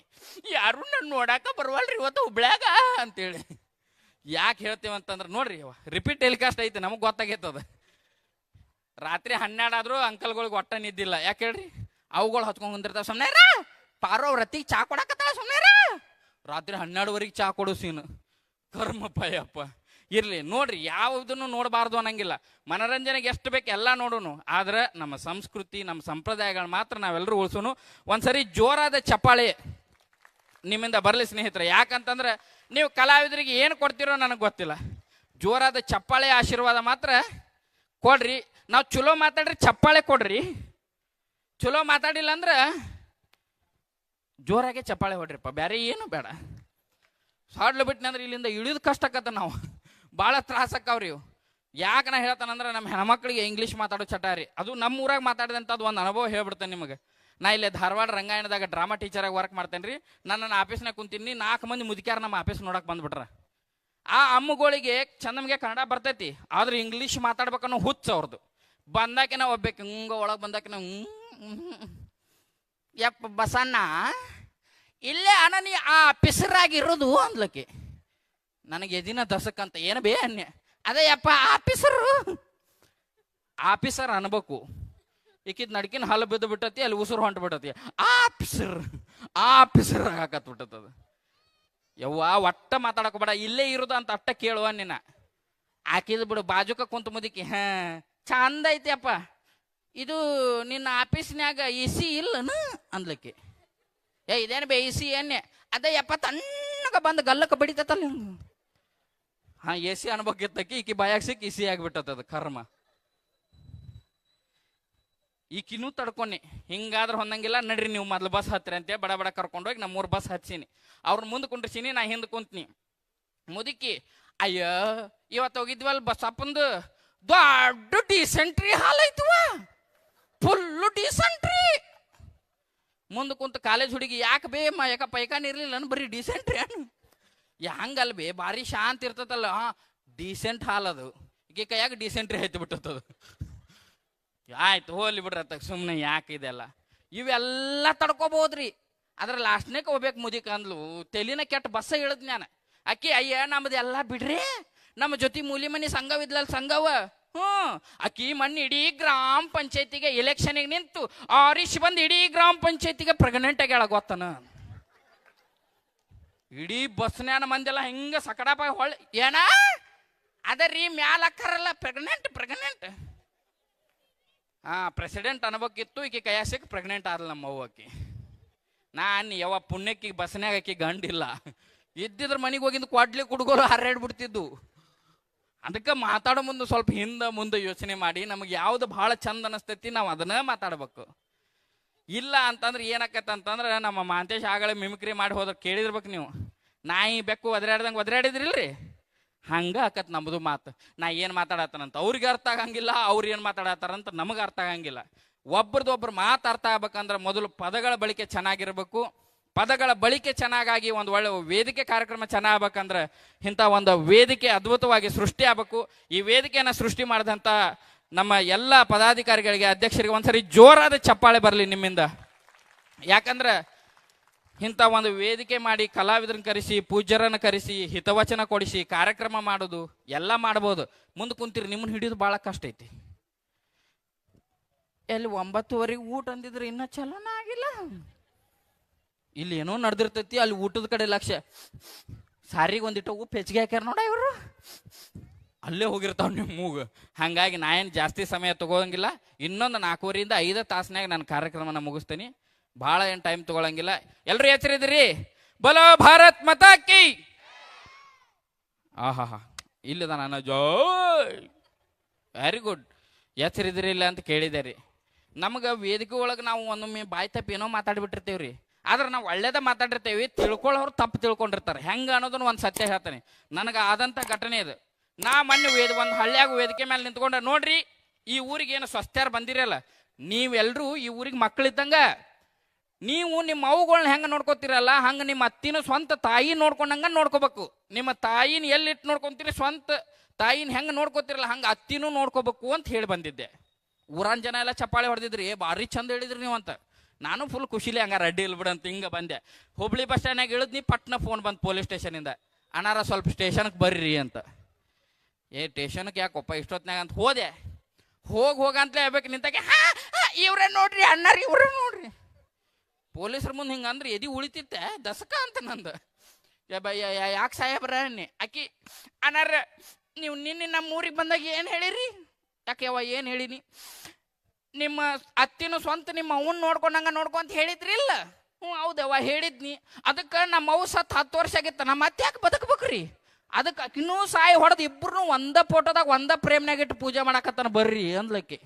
ಯಾರು ನನ್ನ ನೋಡಾಕ ಬರುವಲ್ರಿ ಇವತ್ತು ಹುಬ್ಳ್ಯಾಗ ಅಂತೇಳಿ. ಯಾಕೆ ಹೇಳ್ತೀವಿ ಅಂತಂದ್ರೆ ನೋಡ್ರಿ ರಿಪೀಟ್ ಟೆಲಿಕಾಸ್ಟ್ ಐತೆ, ನಮಗೆ ಗೊತ್ತಾಗೈತದ ರಾತ್ರಿ ಹನ್ನೆರಡಾದ್ರೂ ಅಂಕಲ್ಗಳಿಗೆ ಒಟ್ಟ ನಿದ್ದಿಲ್ಲ. ಯಾಕೆ ಹೇಳ್ರಿ? ಅವುಗಳು ಹಚ್ಕೊಂಡ್ ಕುಂದಿರ್ತಾವ ಸುಮ್ಮನೆ ಪಾರೋ ಅವ್ರ ರತ್ತಿಗೆ ಚಾ ಕೊಡಕತ್ತಾಳ ರಾತ್ರಿ ಹನ್ನೆರಡುವರೆಗೆ ಚಾ ಕೊಡು ಸೀನು. ಕರ್ಮಪ್ಪ ಯಪ್ಪ ಇರ್ಲಿ. ನೋಡ್ರಿ, ಯಾವುದನ್ನು ನೋಡಬಾರ್ದು ಅನ್ನಂಗಿಲ್ಲ. ಮನೋರಂಜನೆಗೆ ಎಷ್ಟು ಬೇಕು ಎಲ್ಲ ನೋಡೋನು. ಆದ್ರೆ ನಮ್ಮ ಸಂಸ್ಕೃತಿ, ನಮ್ಮ ಸಂಪ್ರದಾಯಗಳು ಮಾತ್ರ ನಾವೆಲ್ಲರೂ ಉಳಿಸೋನು. ಒಂದ್ಸರಿ ಜೋರಾದ ಚಪ್ಪಾಳೆ ನಿಮ್ಮಿಂದ ಬರಲಿ ಸ್ನೇಹಿತರೆ. ಯಾಕಂತಂದ್ರೆ ನೀವು ಕಲಾವಿದರಿಗೆ ಏನು ಕೊಡ್ತೀರೋ ನನಗೆ ಗೊತ್ತಿಲ್ಲ. ಜೋರಾದ ಚಪ್ಪಾಳೆ ಆಶೀರ್ವಾದ ಮಾತ್ರ ಕೊಡ್ರಿ. ನಾವು ಚಲೋ ಮಾತಾಡ್ರಿ ಚಪ್ಪಾಳೆ ಕೊಡ್ರಿ. ಚಲೋ ಮಾತಾಡಿಲ್ಲ ಅಂದ್ರೆ ಜೋರಾಗೆ ಚಪ್ಪಾಳೆ ಹೊಡ್ರಿಪ್ಪ. ಬೇರೆ ಏನು ಬೇಡ. ಸಾಡ್ಲು ಬಿಟ್ನಂದ್ರೆ ಇಲ್ಲಿಂದ ಇಳಿದು ಕಷ್ಟ ನಾವು. ಭಾಳ ತ್ರಾಸ ಆಕಾವ್ರಿ ಇವು. ಯಾಕೆ ನಾ ಹೇಳ್ತಾನಂದ್ರೆ ನಮ್ಮ ಹೆಣ್ಮಕ್ಳಿಗೆ ಇಂಗ್ಲೀಷ್ ಮಾತಾಡೋ ಚಟ ರೀ. ಅದು ನಮ್ಮ ಊರಾಗ ಮಾತಾಡಿದಂಥದ್ದು ಒಂದು ಅನುಭವ ಹೇಳ್ಬಿಡ್ತೇನೆ ನಿಮಗೆ. ನಾ ಇಲ್ಲೇ ಧಾರವಾಡ ರಂಗಾಯಣದಾಗ ಡ್ರಾಮಾ ಟೀಚರಾಗಿ ವರ್ಕ್ ಮಾಡ್ತೇನೆ ರೀ. ನಾನು ನನ್ನ ಆಫೀಸ್ನಾಗ ಕುಂತೀನಿ ನಾಲ್ಕು ಮಂದಿ ಮುದುಕ್ಯಾರ ನಮ್ಮ ಆಫೀಸ್ ನೋಡಕ್ಕೆ ಬಂದ್ಬಿಟ್ರ. ಆ ಅಮ್ಮಗಳಿಗೆ ಚಂದಮ್ಗೆ ಕನ್ನಡ ಬರ್ತೈತಿ, ಆದ್ರೆ ಇಂಗ್ಲೀಷ್ ಮಾತಾಡ್ಬೇಕನ್ನೋ ಹುಚ್ಚ ಅವ್ರದ್ದು ಬಂದಾಕಿನ ಒಬ್ಬೇಕು, ಹಿಂಗ ಒಳಗೆ ಬಂದಾಕಿನ ಯಪ್ಪ ಬಸಣ್ಣ, ಇಲ್ಲೇ ಅಣ್ಣ ನೀ ಆ ಪಿಸರಾಗಿರೋದು ಅಂದ್ಲಕ್ಕೆ. ನನಗೆ ಎದಿನ ದಸಕ್ಕಂತ ಏನು ಬೇ ಅನ್ಯ. ಅದೇ ಯಪ್ಪ, ಆಫೀಸರು. ಆಫೀಸರ್ ಅನ್ಬೇಕು. ಈಕಿದ್ ನಡ್ಕಿನ ಹಲ್ಲು ಬಿದ್ದು ಬಿಟ್ಟತಿ, ಅಲ್ಲಿ ಉಸಿರು ಹೊಂಟು ಬಿಟ್ಟತಿ. ಆಫೀಸರ್ ಆಫೀಸರ್ ಹಾಕತ್ ಬಿಟ್ಟತದ ಯವ್ವ, ಒಟ್ಟ ಮಾತಾಡಕೋಬೇಡ ಇಲ್ಲೇ ಇರೋದು ಅಂತ ಅಟ್ಟ ಕೇಳುವ ನಿನ್ನ. ಆಕಿದ್ ಬಿಡು, ಬಾಜುಕ ಕುಂತ ಮುದಿಕಿ, ಹಾ. ಚಂದ ಐತಿ ಅಪ್ಪ. ಇದು ನಿನ್ನ ಆಫೀಸ್ನ್ಯಾಗ ಎ ಸಿ ಇಲ್ಲನ ಅನ್ಲಿಕ್ಕೆ. ಏ, ಇದೇನು ಬೇ ಎ ಸಿ ಏನೇ ಅದೇ ಯಪ್ಪ, ತಣ್ಣಗ ಬಂದು ಗಲ್ಲಕ್ಕೆ ಬಡಿತತ್ತಲ್ಲ ಹಾ ಎ ಸಿ ಅನ್ಬೇಕಿತ್ತಕಿ ಈಕಿ ಬಾಯಾಗ ಸಿಕ್ಕಿ ಇಸಿ ಆಗ್ಬಿಟ್ಟದ ಕರ್ಮ. ಈಕಿನೂ ತಡ್ಕೊನಿ, ಹಿಂಗಾದ್ರೆ ಹೊಂದಂಗಿಲ್ಲ, ನಡ್ರಿ ನೀವು ಮೊದ್ಲು ಬಸ್ ಹತ್ತಿರಿ ಅಂತ ಬಡ ಬಡ ಕರ್ಕೊಂಡೋಗಿ ನಮ್ಮ ಮೂರು ಬಸ್ ಹಚ್ಚಿನಿ ಅವ್ರ ಮುಂದೆ ಕುಂಡ್ರಿಸೀನಿ, ನಾ ಹಿಂದೆ ಕುಂತೀನಿ. ಮುದುಕಿ, ಅಯ್ಯ, ಇವತ್ತು ಹೋಗಿದ್ವಲ್ ಬಸ್ಸಪ್ಪಂದು ದೊಡ್ಡ ಡಿಸೆಂಟ್ರಿ ಹಾಲ್ ಐತವ ಫುಲ್ಲು ಡಿಸೆಂಟ್ರಿ ಮುಂದೆ ಕುಂತ ಕಾಲೇಜ್ ಹುಡುಗಿ ಯಾಕೆ ಬೇ ಮಾ ಯಾಕ ಪೈಕಾನ ಇರ್ಲಿಲ್ಲ ಬರೀ ಡಿಸೆಂಟ್ರಿ ಅನ್. ಹಂಗಲ್ ಬೇ ಭಾರಿ ಶಾಂತ ಇರ್ತತಲ್ಲ. ಡೀಸೆಂಟ್ ಹಾಲ್ ಅದು. ಈಗ ಕೈಯಾಗ ಡಿಸೆಂಟ್ರಿ ಐತಿ ಬಿಟ್ಟದ ಆಯ್ತು ಬಿಡ್ರಿ ಬಿಡ್ರತ್ತ ಸುಮ್ಮನೆ ಯಾಕೆ ಇದೆಲ್ಲ? ಇವೆಲ್ಲ ತಡ್ಕೋಬಹುದ್ರಿ ಅದ್ರ ಲಾಸ್ಟ್ನೇಕ್ ಹೋಗ್ಬೇಕು ಮುದಿಕ ಅಂದ್ಲು ತೆಲಿನ ಕೆಟ್ಟ ಬಸ್ಸ ಇಳಿದ್ ನಾನು ಅಕ್ಕಿ ಅಯ್ಯ, ನಮ್ದು ಎಲ್ಲ ಬಿಡ್ರಿ. ನಮ್ಮ ಜೊತೆ ಮೂಲಿ ಮನಿ ಸಂಘವಿದ್ಲಲ್ಲ ಸಂಘವ. ಹ್ಞೂ. ಅಕ್ಕಿ ಮಣ್ಣು ಇಡೀ ಗ್ರಾಮ ಪಂಚಾಯತಿಗೆ ಎಲೆಕ್ಷನಿಗೆ ನಿಂತು ಆರಿಶ್ ಬಂದು ಇಡೀ ಗ್ರಾಮ ಪಂಚಾಯತಿಗೆ ಪ್ರೆಗ್ನೆಂಟ್ ಆಗ್ಯಾಳ ಗೊತ್ತನ? ಇಡೀ ಬಸ್ನ್ಯಾನ ಮಂದೆಲ್ಲ ಹಿಂಗೆ ಸಕಡಪ ಹೊಳ್ಳಿ ಏನ? ಅದರಿ ಮ್ಯಾಲ ಅಕ್ಕಾರಲ್ಲ ಪ್ರೆಗ್ನೆಂಟ್ ಪ್ರೆಗ್ನೆಂಟ್ ಹಾ ಪ್ರೆಸಿಡೆಂಟ್ ಅನ್ಬೇಕಿತ್ತು, ಈಕೆ ಕೈಯಾಸಕ್ಕೆ ಪ್ರೆಗ್ನೆಂಟ್ ಆದ್ಲ ನಮ್ಮ ಅವ್ವಕ್ಕೆ ನಾನು ಯಾವ ಪುಣ್ಯಕ್ಕೆ, ಬಸ್ನ್ಯಾಗ ಆಕಿ ಗಂಡಿಲ್ಲ. ಇದ್ದಿದ್ರ ಮನೆಗೆ ಹೋಗಿಂದ ಕೊಡ್ಲಿ ಕುಡ್ಗೋರು ಹರ್ಯಾಡ್ಬಿಡ್ತಿದ್ದು ಅದಕ್ಕೆ ಮಾತಾಡೋ ಮುಂದೆ ಸ್ವಲ್ಪ ಹಿಂದೆ ಮುಂದೆ ಯೋಚನೆ ಮಾಡಿ, ನಮಗೆ ಯಾವ್ದು ಭಾಳ ಚಂದ ಅನಿಸ್ತೈತಿ, ನಾವು ಅದನ್ನ ಮಾತಾಡ್ಬೇಕು. ಇಲ್ಲ ಅಂತಂದ್ರೆ ಏನಾಕತ್ತ ಅಂತಂದ್ರೆ ನಮ್ಮ ಮಾಂತೇಶ್ ಆಗಳ ಮಿಮಿಕ್ರಿ ಮಾಡಿ ಹೋದ್ರೆ ಕೇಳಿದಿರ್ಬೇಕು ನೀವು. ನಾಯಿ ಬೆಕ್ಕು ಒದರಾಡ್ದಂಗೆ ಒದರಾಡಿದ್ರಿಲ್ರಿ? ಹಂಗ ಆಕತ್ ನಮ್ಮದು ಮಾತು. ನಾ ಏನು ಮಾತಾಡತ್ತಾನಂತ ಅವ್ರಿಗೆ ಅರ್ಥ ಆಗಂಗಿಲ್ಲ, ಅವ್ರು ಏನು ಮಾತಾಡತ್ತಾರಂತ ನಮಗೆ ಅರ್ಥ ಆಗಂಗಿಲ್ಲ. ಒಬ್ರದೊಬ್ರು ಒಬ್ರು ಮಾತು ಅರ್ಥ ಆಗ್ಬೇಕಂದ್ರೆ ಮೊದಲು ಪದಗಳ ಬಳಿಕೆ ಚೆನ್ನಾಗಿರ್ಬೇಕು. ಪದಗಳ ಬಳಿಕೆ ಚೆನ್ನಾಗಾಗಿ ಒಂದು ಒಳ್ಳೆ ವೇದಿಕೆ ಕಾರ್ಯಕ್ರಮ ಚೆನ್ನಾಗ್ಬೇಕಂದ್ರೆ ಇಂಥ ಒಂದು ವೇದಿಕೆ ಅದ್ಭುತವಾಗಿ ಸೃಷ್ಟಿ ಆಗ್ಬೇಕು. ಈ ವೇದಿಕೆಯನ್ನು ಸೃಷ್ಟಿ ಮಾಡಿದಂಥ ನಮ್ಮ ಎಲ್ಲ ಪದಾಧಿಕಾರಿಗಳಿಗೆ, ಅಧ್ಯಕ್ಷರಿಗೆ ಒಂದ್ಸರಿ ಜೋರಾದ ಚಪ್ಪಾಳೆ ಬರಲಿ ನಿಮ್ಮಿಂದ. ಯಾಕಂದ್ರೆ ಇಂಥ ಒಂದು ವೇದಿಕೆ ಮಾಡಿ ಕಲಾವಿದರನ್ನ ಕರೆಸಿ, ಪೂಜ್ಯರನ್ನ ಕರೆಸಿ, ಹಿತವಚನ ಕೊಡಿಸಿ, ಕಾರ್ಯಕ್ರಮ ಮಾಡೋದು, ಎಲ್ಲ ಮಾಡ್ಬೋದು. ಮುಂದೆ ಕುಂತೀರಿ, ನಿಮ್ಮನ್ನ ಹಿಡಿಯೋದು ಭಾಳ ಕಷ್ಟ ಐತಿ. ಎಲ್ಲಿ ಒಂಬತ್ತುವರೆಗೆ ಊಟ ಅಂದಿದ್ರೆ ಇನ್ನೂ ಚಲನ ಆಗಿಲ್ಲ. ಇಲ್ಲಿ ಏನೋ ನಡೆದಿರ್ತೈತಿ, ಅಲ್ಲಿ ಊಟದ ಕಡೆ ಲಕ್ಷ್ಯ ಸಾರಿಗೆ ಒಂದಿಟ್ಟು ಉಪ್ಪು ಹೆಚ್ಚಿಗೆ ಹಾಕ್ಯಾರ ನೋಡ ಇವರು. ಅಲ್ಲೇ ಹೋಗಿರ್ತಾವ ನಿಮ್ಮ ಮೂಗು. ಹಂಗಾಗಿ ನಾ ಏನು ಜಾಸ್ತಿ ಸಮಯ ತಗೋಂಗಿಲ್ಲ. ಇನ್ನೊಂದು ನಾಲ್ಕೂವರೆಯಿಂದ ಐದು ತಾಸ್ನ್ಯಾಗ ನಾನು ಕಾರ್ಯಕ್ರಮನ ಮುಗಿಸ್ತೀನಿ. ಭಾಳ ಏನು ಟೈಮ್ ತಗೊಳಂಗಿಲ್ಲ. ಎಲ್ಲರೂ ಎಚ್ಚರಿದ್ರಿ ಬಲೋ ಭಾರತ್ ಮತ ಕಿ! ಆಹಾ ಹಾ ಇಲ್ಲದ ನಾನು ಜೋ ವೆರಿ ಗುಡ್ ಎಚ್ಚರಿದ್ರಿ ಇಲ್ಲ ಅಂತ ಕೇಳಿದೆ ರೀ ನಮಗೆ ವೇದಿಕೆ ಒಳಗೆ ನಾವು ಒಂದೊಮ್ಮೆ ಬಾಯಿ ತಪ್ಪಿ ಏನೋ ಮಾತಾಡ್ಬಿಟ್ಟಿರ್ತೀವಿ ರೀ. ಆದ್ರೆ ನಾವು ಒಳ್ಳೇದ ಮಾತಾಡಿರ್ತೇವೆ ತಿಳ್ಕೊಳ್ಳೋರು ತಪ್ಪು ತಿಳ್ಕೊಂಡಿರ್ತಾರೆ. ಹೆಂಗೆ ಅನ್ನೋದನ್ನ ಒಂದು ಸತ್ಯ ಹೇಳ್ತಾನೆ. ನನಗೆ ಆದಂಥ ಘಟನೆ ಇದು. ನಾ ಮೊನ್ನೆ ವೇದ ಒಂದು ಹಳ್ಳಿಯಾಗ ವೇದಿಕೆ ಮೇಲೆ ನಿಂತ್ಕೊಂಡೆ, ನೋಡ್ರಿ, ಈ ಊರಿಗೆ ಏನು ಸ್ವಸ್ಥ್ಯಾರು ಬಂದಿರಲ್ಲ ನೀವೆಲ್ಲರೂ ಈ ಊರಿಗೆ ಮಕ್ಕಳಿದ್ದಂಗ, ನೀವು ನಿಮ್ಮ ಅವುಗಳನ್ನ ಹೆಂಗೆ ನೋಡ್ಕೋತೀರಲ್ಲ, ಹಂಗೆ ನಿಮ್ಮ ಅತ್ತಿನ ಸ್ವಂತ ತಾಯಿ ನೋಡ್ಕೊಂಡಂಗ ನೋಡ್ಕೋಬೇಕು. ನಿಮ್ಮ ತಾಯಿನ ಎಲ್ಲಿಟ್ಟು ನೋಡ್ಕೊಂತೀರಿ, ಸ್ವಂತ ತಾಯಿನ ಹೆಂಗೆ ನೋಡ್ಕೋತಿರಲ್ಲ, ಹಂಗೆ ಅತ್ತಿನೂ ನೋಡ್ಕೋಬೇಕು ಅಂತ ಹೇಳಿ ಬಂದಿದ್ದೆ. ಊರಾನ್ ಜನ ಎಲ್ಲ ಚಪ್ಪಾಳೆ ಹೊಡೆದಿದ್ರಿ ಭಾರಿ ಚಂದ ಹೇಳಿದ್ರಿ ನೀವು ಅಂತ. ನಾನು ಫುಲ್ ಖುಷಿಲಿ ಇಲ್ಲ ಬಿಡು ಅಂತ ಹಿಂಗೆ ಬಂದೆ. ಹುಬ್ಳಿ ಬಸ್ ಸ್ಟ್ಯಾಂಡ್ನಾಗ ಇಳಿದ್ನಿ ಪಟ್ನ ಫೋನ್ ಬಂದು ಪೊಲೀಸ್ ಸ್ಟೇಷನಿಂದ ಅನಾರ ಸ್ವಲ್ಪ ಸ್ಟೇಷನ್ಗೆ ಬರ್ರಿ ಅಂತ. ಏ ಟೇಷನ್ಗೆ ಯಾಕಪ್ಪ ಇಷ್ಟೊತ್ತಿನಾಗ ಅಂತ ಹೋದೆ. ಹೋಗಿ ಹೋಗಂತಲೇ ಹೇಳ್ಬೇಕು ನಿಂತಾಗೆ, ಹಾ ಇವ್ರೇ ನೋಡ್ರಿ, ಅಣ್ಣಾರಿ ಇವ್ರೇ ನೋಡ್ರಿ. ಪೊಲೀಸ್ರ ಮುಂದೆ ಹಿಂಗೆ ಅಂದ್ರೆ ಎದಿ ಉಳಿತಿತ್ತೆ, ದಸಕ ಅಂತ ನಂದು. ಯಾಕೆ ಸಾಹೇಬ್ರ ನೀ ಆಕಿ ಅನಾರ ನೀವು ನಿನ್ನೆ ನಮ್ಮ ಊರಿಗೆ ಬಂದಾಗ ಏನು ಹೇಳಿರಿ? ಯಾಕೆ ಯಾವ ಏನು ಹೇಳಿನಿ? ನಿಮ್ಮ ಅತ್ತಿನ ಸ್ವಂತ ನಿಮ್ಮ ಅವನ್ ನೋಡ್ಕೊಂಡಂಗ ನೋಡ್ಕೊಂತ ಹೇಳಿದ್ರಿ ಇಲ್ಲ? ಹ್ಞೂ ಹೌದವ್ವ ಹೇಳಿದ್ನಿ. ಅದಕ್ಕೆ ನಮ್ಮ ಅವು ಸತ್ತು ಹತ್ತು ವರ್ಷ ಆಗಿತ್ತು. ನಮ್ಮ ಅತ್ತೆ ಯಾಕೆ ಬದುಕ್ಬೇಕ್ರಿ? ಅದಕ್ಕೆ ಇನ್ನೂ ಸಾಯಿ ಹೊಡೆದು ಇಬ್ಬರು ಒಂದ ಫೋಟೋದಾಗ ಒಂದ ಪ್ರೇಮ್ನಾಗ ಇಟ್ಟು ಪೂಜೆ ಮಾಡಕತ್ತಾನ ಬರ್ರಿ ಅಂದ್ಲಕ್ಕೆ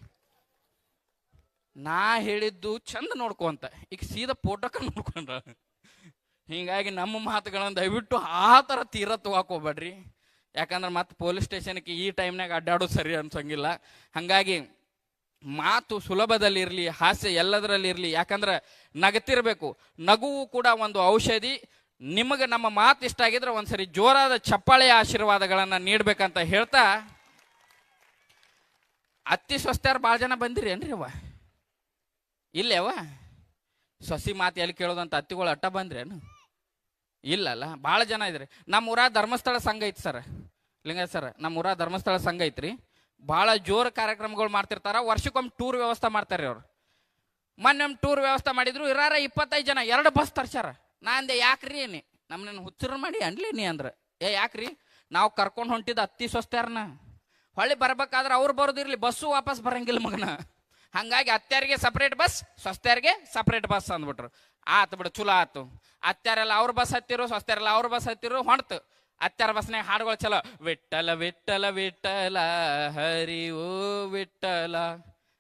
ನಾ ಹೇಳಿದ್ದು ಚಂದ ನೋಡ್ಕೊಂತ ಈಗ ಸೀದಾ ಫೋಟೋಕ ನೋಡ್ಕೊಂಡ್ರ. ಹೀಗಾಗಿ ನಮ್ಮ ಮಾತುಗಳನ್ನ ದಯವಿಟ್ಟು ಆ ಥರ ತೀರ ತಗೋಕೋಬೇಡ್ರಿ ಯಾಕಂದ್ರೆ ಮತ್ತೆ ಪೊಲೀಸ್ ಸ್ಟೇಷನ್ಗೆ ಈ ಟೈಮ್ನಾಗ ಅಡ್ಡಾಡೋದು ಸರಿ ಅನ್ಸಂಗಿಲ್ಲ. ಹಾಗಾಗಿ ಮಾತು ಸುಲಭದಲ್ಲಿರಲಿ ಹಾಸ್ಯ ಎಲ್ಲದರಲ್ಲಿರಲಿ ಯಾಕಂದ್ರೆ ನಗತಿರ್ಬೇಕು. ನಗುವು ಕೂಡ ಒಂದು ಔಷಧಿ ನಿಮಗೆ ನಮ್ಮ ಮಾತು ಇಷ್ಟ ಆಗಿದ್ರೆ ಒಂದ್ಸರಿ ಜೋರಾದ ಚಪ್ಪಾಳೆಯ ಆಶೀರ್ವಾದಗಳನ್ನು ನೀಡ್ಬೇಕಂತ ಹೇಳ್ತಾ, ಅತ್ತಿ ಸ್ವಸ್ಥ್ಯಾರ ಭಾಳ ಜನ ಬಂದಿರಿ ಏನ್ರಿ ಅವ ಇಲ್ಲೇವ ಸೊಸಿ ಮಾತು ಎಲ್ಲಿ ಕೇಳೋದಂತ ಅತ್ತಿಗಳು ಅಟ್ಟ ಬಂದ್ರೇನು ಇಲ್ಲಲ್ಲ ಭಾಳ ಜನ ಇದ್ರಿ. ನಮ್ಮ ಊರ ಧರ್ಮಸ್ಥಳ ಸಂಘ ಐತಿ ಸರ್. ಲಿಂಗ ಸರ್ ನಮ್ಮ ಊರ ಧರ್ಮಸ್ಥಳ ಸಂಘ ಐತ್ರಿ. ಭಾಳ ಜೋರು ಕಾರ್ಯಕ್ರಮಗಳು ಮಾಡ್ತಿರ್ತಾರ, ವರ್ಷಕ್ಕೊಮ್ಮೆ ಟೂರ್ ವ್ಯವಸ್ಥೆ ಮಾಡ್ತಾರೆ ಅವ್ರು. ಮೊನ್ನೆ ಟೂರ್ ವ್ಯವಸ್ಥೆ ಮಾಡಿದ್ರು, ಇರಾರ ಇಪ್ಪತ್ತೈದು ಜನ, ಎರಡು ಬಸ್ ತರ್ಸ್ಯಾರ. ನಾ ಅಂದೆ ಯಾಕ್ರಿ ನೀ? ನಮ್ಮನ್ನ ಹುಚ್ಚರ ಮಾಡಿ ಅನ್ಲಿ ನೀ ಅಂದ್ರೆ. ಏ, ಯಾಕ್ರಿ? ನಾವು ಕರ್ಕೊಂಡು ಹೊಂಟಿದ ಅತ್ತಿ ಸ್ವಸ್ತಾರನ ಹೊಳ್ಳಿ ಬರ್ಬೇಕಾದ್ರೆ ಅವ್ರು ಬರೋದಿರ್ಲಿ ಬಸ್ಸು ವಾಪಸ್ ಬರಂಗಿಲ್ಲ ಮಗನ. ಹಂಗಾಗಿ ಅತ್ಯಾರಿಗೆ ಸಪ್ರೇಟ್ ಬಸ್ ಸ್ವಸ್ಥ್ಯಾರಿಗೆ ಸಪ್ರೇಟ್ ಬಸ್ ಅಂದ್ಬಿಟ್ರು. ಆತು ಬಿಡು, ಚಲೋ ಆತು. ಅತ್ಯಾರೆಲ್ಲ ಅವ್ರ ಬಸ್ ಹತ್ತಿರು ಸ್ವಸ್ತ್ಯಾರೆಲ್ಲ ಅವ್ರ ಬಸ್ ಹತ್ತಿರು ಹೊಣ್ತು ಅತ್ಯಾರ ಬಸ್ನಾಗ ಹಾಡುಗಳು ಚಲೋ. ವಿಠಲ ವಿಠಲ ವಿಠಲ ಹರಿ ಓ ವಿಠಲ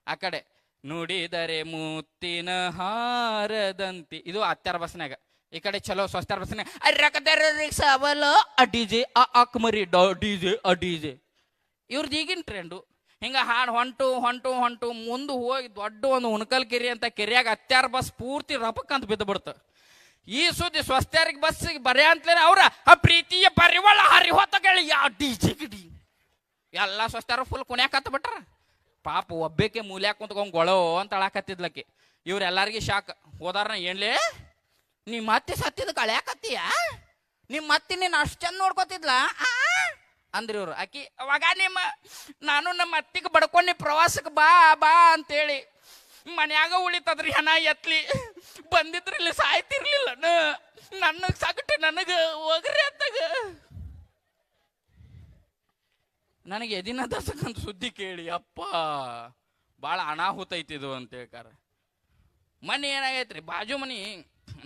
ಆ ಕಡೆ, ನುಡಿದರೆ ಮೂತ್ತಿನ ಹಾರದಂತಿ. ಇದು ಅತ್ಯಾರ ಬಸ್ನಾಗ ಈ ಕಡೆ ಚಲೋ ಸ್ವಸ್ಥ ಬಸ್ನೆ ಅರ್ರಕದರ ರಿಕ್ಷಾ ಅವಲ ಅ ಡಿಜೆ ಅ ಅಕ್ ಮರಿ ಡ ಡಿಜೆ ಅ ಡಿಜೆ ಇವ್ರದ್ದು ಈಗಿನ ಟ್ರೆಂಡು ಹಿಂಗ ಹಾಡು ಹೊಂಟು ಹೊಂಟು ಹೊಂಟು, ಮುಂದೆ ಹೋಗಿ ದೊಡ್ಡ ಒಂದು ಉಣಕಲ್ ಕೆರೆ ಅಂತ ಕೆರೆಯಾಗ ಅತ್ಯಾರ ಬಸ್ ಪೂರ್ತಿ ರಪಕ್ ಅಂತ ಬಿದ್ದು ಬಿಡ್ತ ಈ ಸುದ್ದಿ ಸ್ವಸ್ಥರಿಗೆ ಬಸ್ಸಿಗೆ ಬರೆಯ ಅಂತಲೇ ಅವ್ರ? ಆ ಪ್ರೀತಿಯ ಪರಿವಳ ಹೊತ್ತಗಳು ಯಾ ಡಿಜೆ ಗಿಡಿ? ಎಲ್ಲ ಸ್ವಸ್ಥರು ಫುಲ್ ಕುಣ್ಯಾಕ ಬಿಟ್ರ. ಪಾಪ ಒಬ್ಬೇಕೆ ಮೂಲ್ಯಾಕ ಕುಂತ್ಕೊಂಡು ಗೊಳೋ ಅಂತ ಅಳಾಕತ್ತಿದ್ಲಕ್ಕೆ ಇವ್ರೆಲ್ಲರಿಗೆ ಶಾಕ್. ಹೋದಾರ ಏನ್ಲೇ? ನೀ ಮತ್ತೆ ಸತ್ತಿದ ಕಳ್ಯಾಕತ್ತೀಯ ನಿಮ್ಮ ಮತ್ತೆ ನೀನು ಅಷ್ಟು ಚಂದ ನೋಡ್ಕೋತಿದ್ಲ? ಅಂದ್ರಿ ಇವ್ರು. ಆಕಿ, ಅವಾಗ ನಿಮ್ಮ, ನಾನು ನಮ್ಮ ಅತ್ತಿಗೆ ಬಡ್ಕೊಂಡಿ ಪ್ರವಾಸಕ್ಕೆ ಬಾ ಬಾ ಅಂತೇಳಿ. ಮನ್ಯಾಗ ಉಳಿತದ್ರಿ ಹಣ ಎತ್ಲಿ. ಬಂದಿದ್ರಿ ಇಲ್ಲಿ ಸಾಯ್ತಿರ್ಲಿಲ್ಲ. ನನ್ನ ಸಗಟು ನನಗ ಹೋಗ್ರಿ ಅತ್ತಾಗ ನನಗೆ ಎದಿನ ದಸಕಂತ ಸುದ್ದಿ ಕೇಳಿ, ಅಪ್ಪ ಭಾಳ ಅನಾಹುತ ಐತಿದು ಅಂತ ಹೇಳ್ಕಾರ. ಮನೆ ಏನಾಗೈತ್ರಿ? ಬಾಜು ಮನಿ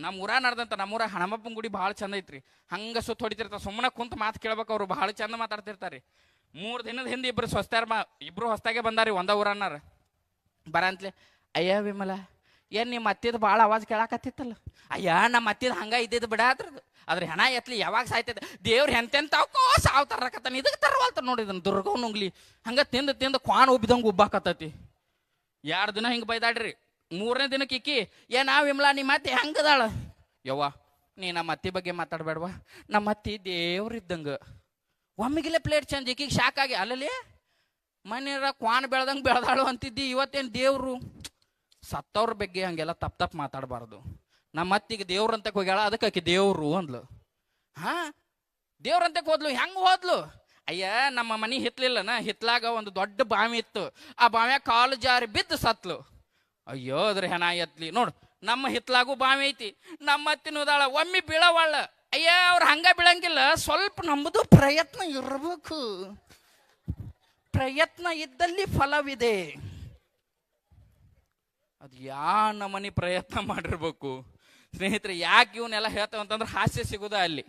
ನಮ್ಮ ಊರ ನಡ್ದಂತ, ನಮ್ಮೂರ ಹಣಮಪ್ಪನ ಗುಡಿ ಭಾಳ ಚಂದ ಐತ್ರಿ. ಹಂಗ ಸುತ್ತ ಹೊಡಿತಿರ್ತಾರೆ ಸುಮ್ಮನೆ ಕುಂತ ಮಾತು ಕೇಳ್ಬೇಕು ಅವ್ರು ಭಾಳ ಚಂದ ಮಾತಾಡ್ತಿರ್ತಾರೆ. ಮೂರು ದಿನದ ಹಿಂದೆ ಇಬ್ರು ಸ್ವಸ್ತಾರ ಮಾ, ಇಬ್ರು ಹೊಸ್ತಾಗೆ ಬಂದಾರಿ, ಒಂದ ಊರನ್ನಾರ. ಬರಂತ್ಲೆ, ಅಯ್ಯ ವಿಮಲ, ಏನ್ ನಿಮ್ಮ ಅತ್ತಿದ ಭಾಳ ಆವಾಜ್ ಕೇಳಾಕತ್ತಿತ್ತಲ್ಲ? ಅಯ್ಯ ನಮ್ಮ ಅತ್ತಿದ ಹಂಗ ಇದ್ದಿದ್ದು ಬಿಡ ಅದ್ರದ್ದು ಅದ್ರ ಹೆಣ ಎತ್ಲಿ ಯಾವಾಗ ಸಾಯ್ತೈತೆ. ದೇವ್ರ ಹೆಂತೆಂತಾವಕೋ ಸಾವು ತರಕತ್ತಾನ ಇದಕ್ಕೆ ತರವಲ್ತ ಇದನ್ನು ದುರ್ಗವ್ ನುಂಗ್ಲಿ. ಹಂಗ ತಿಂದು ತಿಂದು ಕ್ವಾನ್ ಉಬ್ಬಿದಂಗೆ ಉಬ್ಬಾಕತ್ತೈತಿ. ಎರಡು ದಿನ ಹಿಂಗೆ ಬೈದಾಡ್ರಿ? ಮೂರನೇ ದಿನಕ್ಕೆ ಇಕ್ಕಿ ಏನ ವಿಮಲಾ ನಿಮ್ಮ ಅತ್ತಿ ಹೆಂಗದಾಳ? ಯವ್ವ, ನೀ ನಮ್ಮ ಅತ್ತಿ ಬಗ್ಗೆ ಮಾತಾಡಬೇಡವಾ. ನಮ್ಮ ಅತ್ತಿ ದೇವ್ರಿದ್ದಂಗೆ. ಒಮ್ಮಿಗಿಲೆ ಪ್ಲೇಟ್ ಚೇಂಜ್ ಈಕಿಗೆ ಶಾಕಾಗಿ ಅಲ್ಲಲ್ಲಿ ಮನೆಯರ ಕ್ವಾನ್ ಬೆಳ್ದಂಗೆ ಬೆಳೆದಾಳು ಅಂತಿದ್ದಿ, ಇವತ್ತೇನು ದೇವರು? ಸತ್ತವ್ರ ಬಗ್ಗೆ ಹಂಗೆಲ್ಲ ತಪ್ಪು ತಪ್ಪು ಮಾತಾಡಬಾರ್ದು. ನಮ್ಮ ಅತ್ತಿಗೆ ದೇವ್ರಂತಕ್ಕೆ ಹೋಗ್ಯಾಳ, ಅದಕ್ಕೆ ಆಕಿ ದೇವ್ರು ಅಂದ್ಲು. ಹಾ ದೇವ್ರಂತಕ್ಕೆ ಹೋದ್ಲು, ಹೆಂಗೆ ಹೋದ್ಲು? ಅಯ್ಯ, ನಮ್ಮ ಮನೆ ಹಿತ್ಲಿಲ್ಲನ, ಹಿತ್ಲಾಗ ಒಂದು ದೊಡ್ಡ ಬಾವಿ ಇತ್ತು. ಆ ಬಾವ್ಯಾಗ ಕಾಲು ಜಾರಿ ಬಿದ್ದು ಸತ್ಲು. ಅಯ್ಯೋ, ಅದ್ರ ಹೆಣ ಎತ್ಲಿ. ನೋಡು, ನಮ್ಮ ಹಿತ್ಲಾಗೂ ಬಾವಿ ಐತಿ. ನಮ್ಮ ಅತ್ತಿನದಾಳ ಒಮ್ಮೆ ಬೀಳವಾಳ ಅಯ್ಯ, ಅವ್ರು ಹಂಗ ಬೀಳಂಗಿಲ್ಲ. ಸ್ವಲ್ಪ ನಮ್ಮದು ಪ್ರಯತ್ನ ಇರಬೇಕು. ಪ್ರಯತ್ನ ಇದ್ದಲ್ಲಿ ಫಲವಿದೆ. ಅದು ಯಾ ನಮನಿ ಪ್ರಯತ್ನ ಮಾಡಿರ್ಬೇಕು? ಸ್ನೇಹಿತರೆ, ಯಾಕೆ ಇವನ್ನೆಲ್ಲ ಹೇಳ್ತೇವೆ ಅಂತಂದ್ರೆ ಹಾಸ್ಯ ಸಿಗುದ ಅಲ್ಲಿ.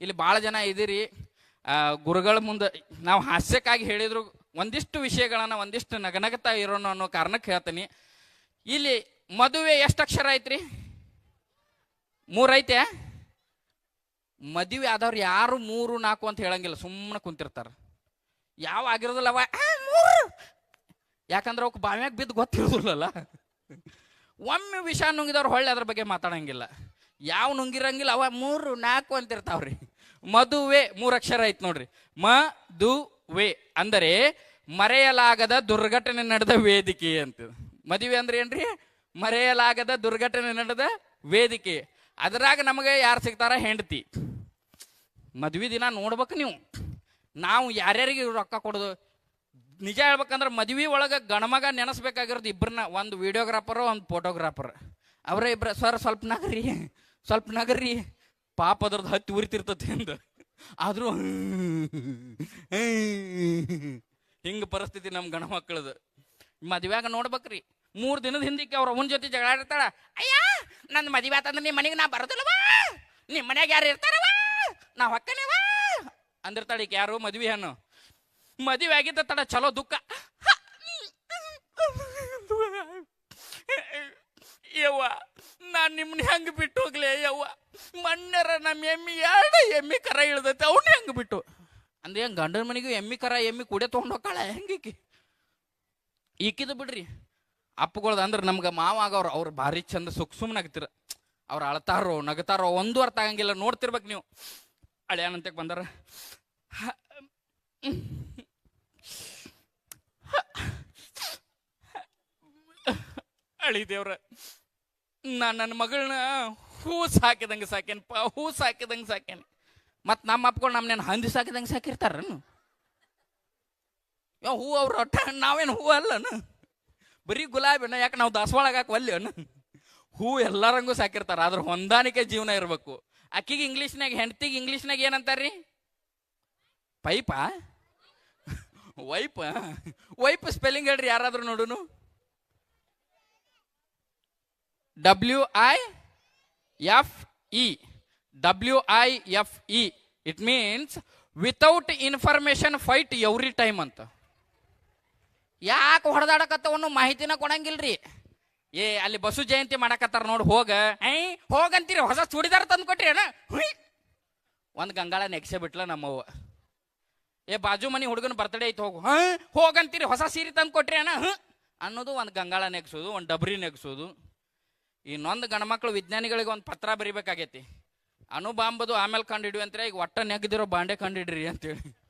ಇಲ್ಲಿ ಭಾಳ ಜನ ಇದ್ದೀರಿ. ಗುರುಗಳ ಮುಂದೆ, ನಾವು ಹಾಸ್ಯಕ್ಕಾಗಿ ಹೇಳಿದ್ರು ಒಂದಿಷ್ಟು ವಿಷಯಗಳನ್ನ ಒಂದಿಷ್ಟು ನಗನಗತಾ ಇರೋಣ ಅನ್ನೋ ಕಾರಣಕ್ಕೆ ಹೇಳ್ತೀನಿ. ಇಲ್ಲಿ ಮದುವೆ ಎಷ್ಟು ಅಕ್ಷರ ಐತ್ರಿ? ಮೂರೈತೆ ಮದುವೆ ಆದವ್ರು ಯಾರು ಮೂರು, ನಾಲ್ಕು ಅಂತ ಹೇಳಂಗಿಲ್ಲ ಸುಮ್ಮನೆ ಕುಂತಿರ್ತಾರ. ಯಾವ ಆಗಿರೋದಿಲ್ಲ ಅವ? ಯಾಕಂದ್ರೆ ಅವಕ್ಕೆ ಬಾವ್ಯಾಗ ಬಿದ್ದು ಗೊತ್ತಿರೋದಿಲ್ಲಲ್ಲ. ಒಮ್ಮೆ ವಿಷ ನುಂಗಿದವ್ರು ಹೊಳ್ಳಿ ಅದ್ರ ಬಗ್ಗೆ ಮಾತಾಡಂಗಿಲ್ಲ. ಯಾವ ನುಂಗಿರಂಗಿಲ್ಲ, ಅವ ಮೂರು, ನಾಲ್ಕು ಅಂತಿರ್ತಾವ್ರಿ. ಮದುವೆ ಮೂರು ಅಕ್ಷರ ಐತೆ ನೋಡ್ರಿ. ಮ, ದು ವೆ, ಅಂದರೆ ಮರೆಯಲಾಗದ ದುರ್ಘಟನೆ ನಡೆದ ವೇದಿಕೆ ಅಂತ. ಮದುವೆ ಅಂದ್ರೆ ಏನ್ರಿ? ಮರೆಯಲಾಗದ ದುರ್ಘಟನೆ ನಡೆದ ವೇದಿಕೆ. ಅದ್ರಾಗ ನಮಗೆ ಯಾರು ಸಿಗ್ತಾರ? ಹೆಂಡತಿ. ಮದ್ವೆ ದಿನ ನೋಡ್ಬೇಕು ನೀವು. ನಾವು ಯಾರ್ಯಾರಿಗೆ ರೊಕ್ಕ ಕೊಡೋದು? ನಿಜ ಹೇಳ್ಬೇಕಂದ್ರೆ ಮದ್ವೆ ಒಳಗೆ ಗಣಮಗ ನೆನೆಸ್ಬೇಕಾಗಿರೋದು ಇಬ್ಬರನ್ನ ಒಂದು ವಿಡಿಯೋಗ್ರಾಫರ್ ಒಂದು ಫೋಟೋಗ್ರಾಫರ್ ಅವರೇ ಇಬ್ಬರ ಸರ್, ಸ್ವಲ್ಪ ನಗರಿ ಸ್ವಲ್ಪ ನಗರಿ ಪಾಪ ಅದ್ರದ್ದು ಹತ್ತಿ ಉರಿತಿರ್ತತಿ ಅಂದ. ಆದರೂ ಹಿಂಗೆ ಪರಿಸ್ಥಿತಿ ನಮ್ಮ ಗಣ ಮಕ್ಕಳದು ಮದುವೆಯಾಗ ನೋಡ್ಬೇಕ್ರಿ. ಮೂರು ದಿನದ ಹಿಂದಿಕ್ಕೆ ಅವ್ರ ಅವನ ಜೊತೆ ಜಗಳ ಆಡ್ತಾಳ. ಅಯ್ಯ ನನ್ನ ಮದುವೆ ಆತಂದ್ರೆ ನಿಮ್ಮ ಮನೆಗೆ ನಾ ಬರೋದಿಲ್ಲವಾ? ನಿಮ್ಮ ಮನ್ಯಾಗ ಯಾರು ಇರ್ತಾರವ? ನಾ ಹೊಕ್ಕನೇವ ಅಂದಿರ್ತಾಳೆ ಈಗ ಯಾರು ಮದುವೆ ಹಣ್ಣು. ಮದುವೆ ಆಗಿದ್ದ ತಡ ಚಲೋ ದುಃಖ. ಯವ್ವ ನಾನು ನಿಮ್ಮನ್ನ ಹೆಂಗೆ ಬಿಟ್ಟು ಹೋಗ್ಲಿ ಯವ್ವ ಮಣ್ಣರ ನಮ್ಮ ಎಮ್ಮಿ ಎರಡು ಎಮ್ಮಿ ಕರ ಇಳ್ದೈತೆ ಅವನ್ನ ಹೆಂಗೆ ಬಿಟ್ಟು ಅಂದ್ರೆ ಹೆಂಗೆ ಗಂಡನ ಮನೆಗೂ ಎಮ್ಮಿ ಕರ ಎಮ್ಮಿ ಕುಡೆ ತೊಗೊಂಡು ಹೋಗ್ಕಾಳ ಹೆಂಗೀಕಿ ಈಕಿದು ಬಿಡ್ರಿ ಅಪ್ಪಗಳ್ದು ಅಂದ್ರೆ ನಮ್ಗೆ ಮಾವ ಆಗವ್ರು ಅವ್ರು ಭಾರಿ ಚಂದ ಸುಖ ಸುಮ್ಮನಾಗ್ತಿರ ಅವ್ರು ಅಳ್ತಾರೋ ನಗತಾರೋ ಒಂದು ಅರ್ಥ ಆಗಂಗಿಲ್ಲ ನೋಡ್ತಿರ್ಬೇಕು ನೀವು ಹಳೆಯನಂತಕ್ಕೆ ಬಂದಾರ ಅಳಿದೇವ್ರ ನಾನು ನನ್ನ ಮಗಳನ್ನ ಹೂ ಸಾಕಿದಂಗೆ ಸಾಕೇನಪ್ಪ ಹೂ ಸಾಕಿದಂಗೆ ಸಾಕೇನೆ. ಮತ್ತು ನಮ್ಮ ಅಪ್ಕೊಂಡು ನಮ್ಮನೇನು ಹಂದಿ ಸಾಕಿದಂಗೆ ಸಾಕಿರ್ತಾರನು? ಯಾವ ಹೂ ಅವ್ರ ಒಟ್ಟ ನಾವೇನು ಹೂ ಅಲ್ಲನು? ಬರೀ ಗುಲಾಬಿನ, ಯಾಕೆ ನಾವು ದಾಸವಾಳಗ ಒಲ್ಲೇನು? ಹೂ ಎಲ್ಲರಂಗೂ ಸಾಕಿರ್ತಾರ ಅದ್ರ ಹೊಂದಾಣಿಕೆ ಜೀವನ ಇರಬೇಕು. ಅಕ್ಕಿಗೆ ಇಂಗ್ಲೀಷ್ನಾಗ, ಹೆಂಡತಿಗೆ ಇಂಗ್ಲೀಷ್ನಾಗ ಏನಂತಾರ್ರಿ ಪೈಪಾ? ವೈಪ? ವೈಪ್ ಸ್ಪೆಲ್ಲಿಂಗ್ ಹೇಳ್ರಿ ಯಾರಾದ್ರೂ ನೋಡುನು? W I F E W I F E it means without information fight every time ಅಂತ. ಯಾಕೆ ಹೊಡೆದಾಡಕತ್ತವನು ಮಾಹಿತಿನ ಕೊಡಂಗಿಲ್ರಿ. ಏ, ಅಲ್ಲಿ ಬಸು ಜಯಂತಿ ಮಾಡಕತ್ತಾರ ನೋಡಿ, ಹೋಗ. ಐ ಹೋಗಂತೀರಿ, ಹೊಸ ಚೂಡಿದಾರ ತಂದು ಕೊಟ್ರಿ ಅಣ್ಣ ಒಂದು ಗಂಗಾಳ ನೆಗ್ಸೆ ಬಿಟ್ಲ ನಮ್ಮವ್ವ. ಏ, ಬಾಜು ಮನೆ ಹುಡುಗನ ಬರ್ತಡೇ ಐತೆ ಹೋಗು. ಹಾಂ ಹೋಗಂತೀರಿ, ಹೊಸ ಸೀರೆ ತಂದು ಕೊಟ್ರಿ ಅಣ್ಣ ಹ್ಞೂ ಅನ್ನೋದು ಒಂದು ಗಂಗಾಳ ನೆಗ್ಸೋದು, ಒಂದು ಡಬ್ರಿ ನೆಗ್ಸೋದು. ಇನ್ನೊಂದು ಗಣಮಕ್ಳು ವಿಜ್ಞಾನಿಗಳಿಗೆ ಒಂದು ಪತ್ರ ಬರಿಬೇಕಾಗೈತಿ. ಅನು ಬಾಂಬದು ಆಮೇಲೆ ಕಂಡು ಹಿಡಿವಿ ಅಂತಾರೆ ಈಗ ಒಟ್ಟ ನೆಗ್ದಿರೋ ಬಾಂಡೆ ಕಂಡು ಹಿಡ್ರಿ ಅಂತೇಳಿ.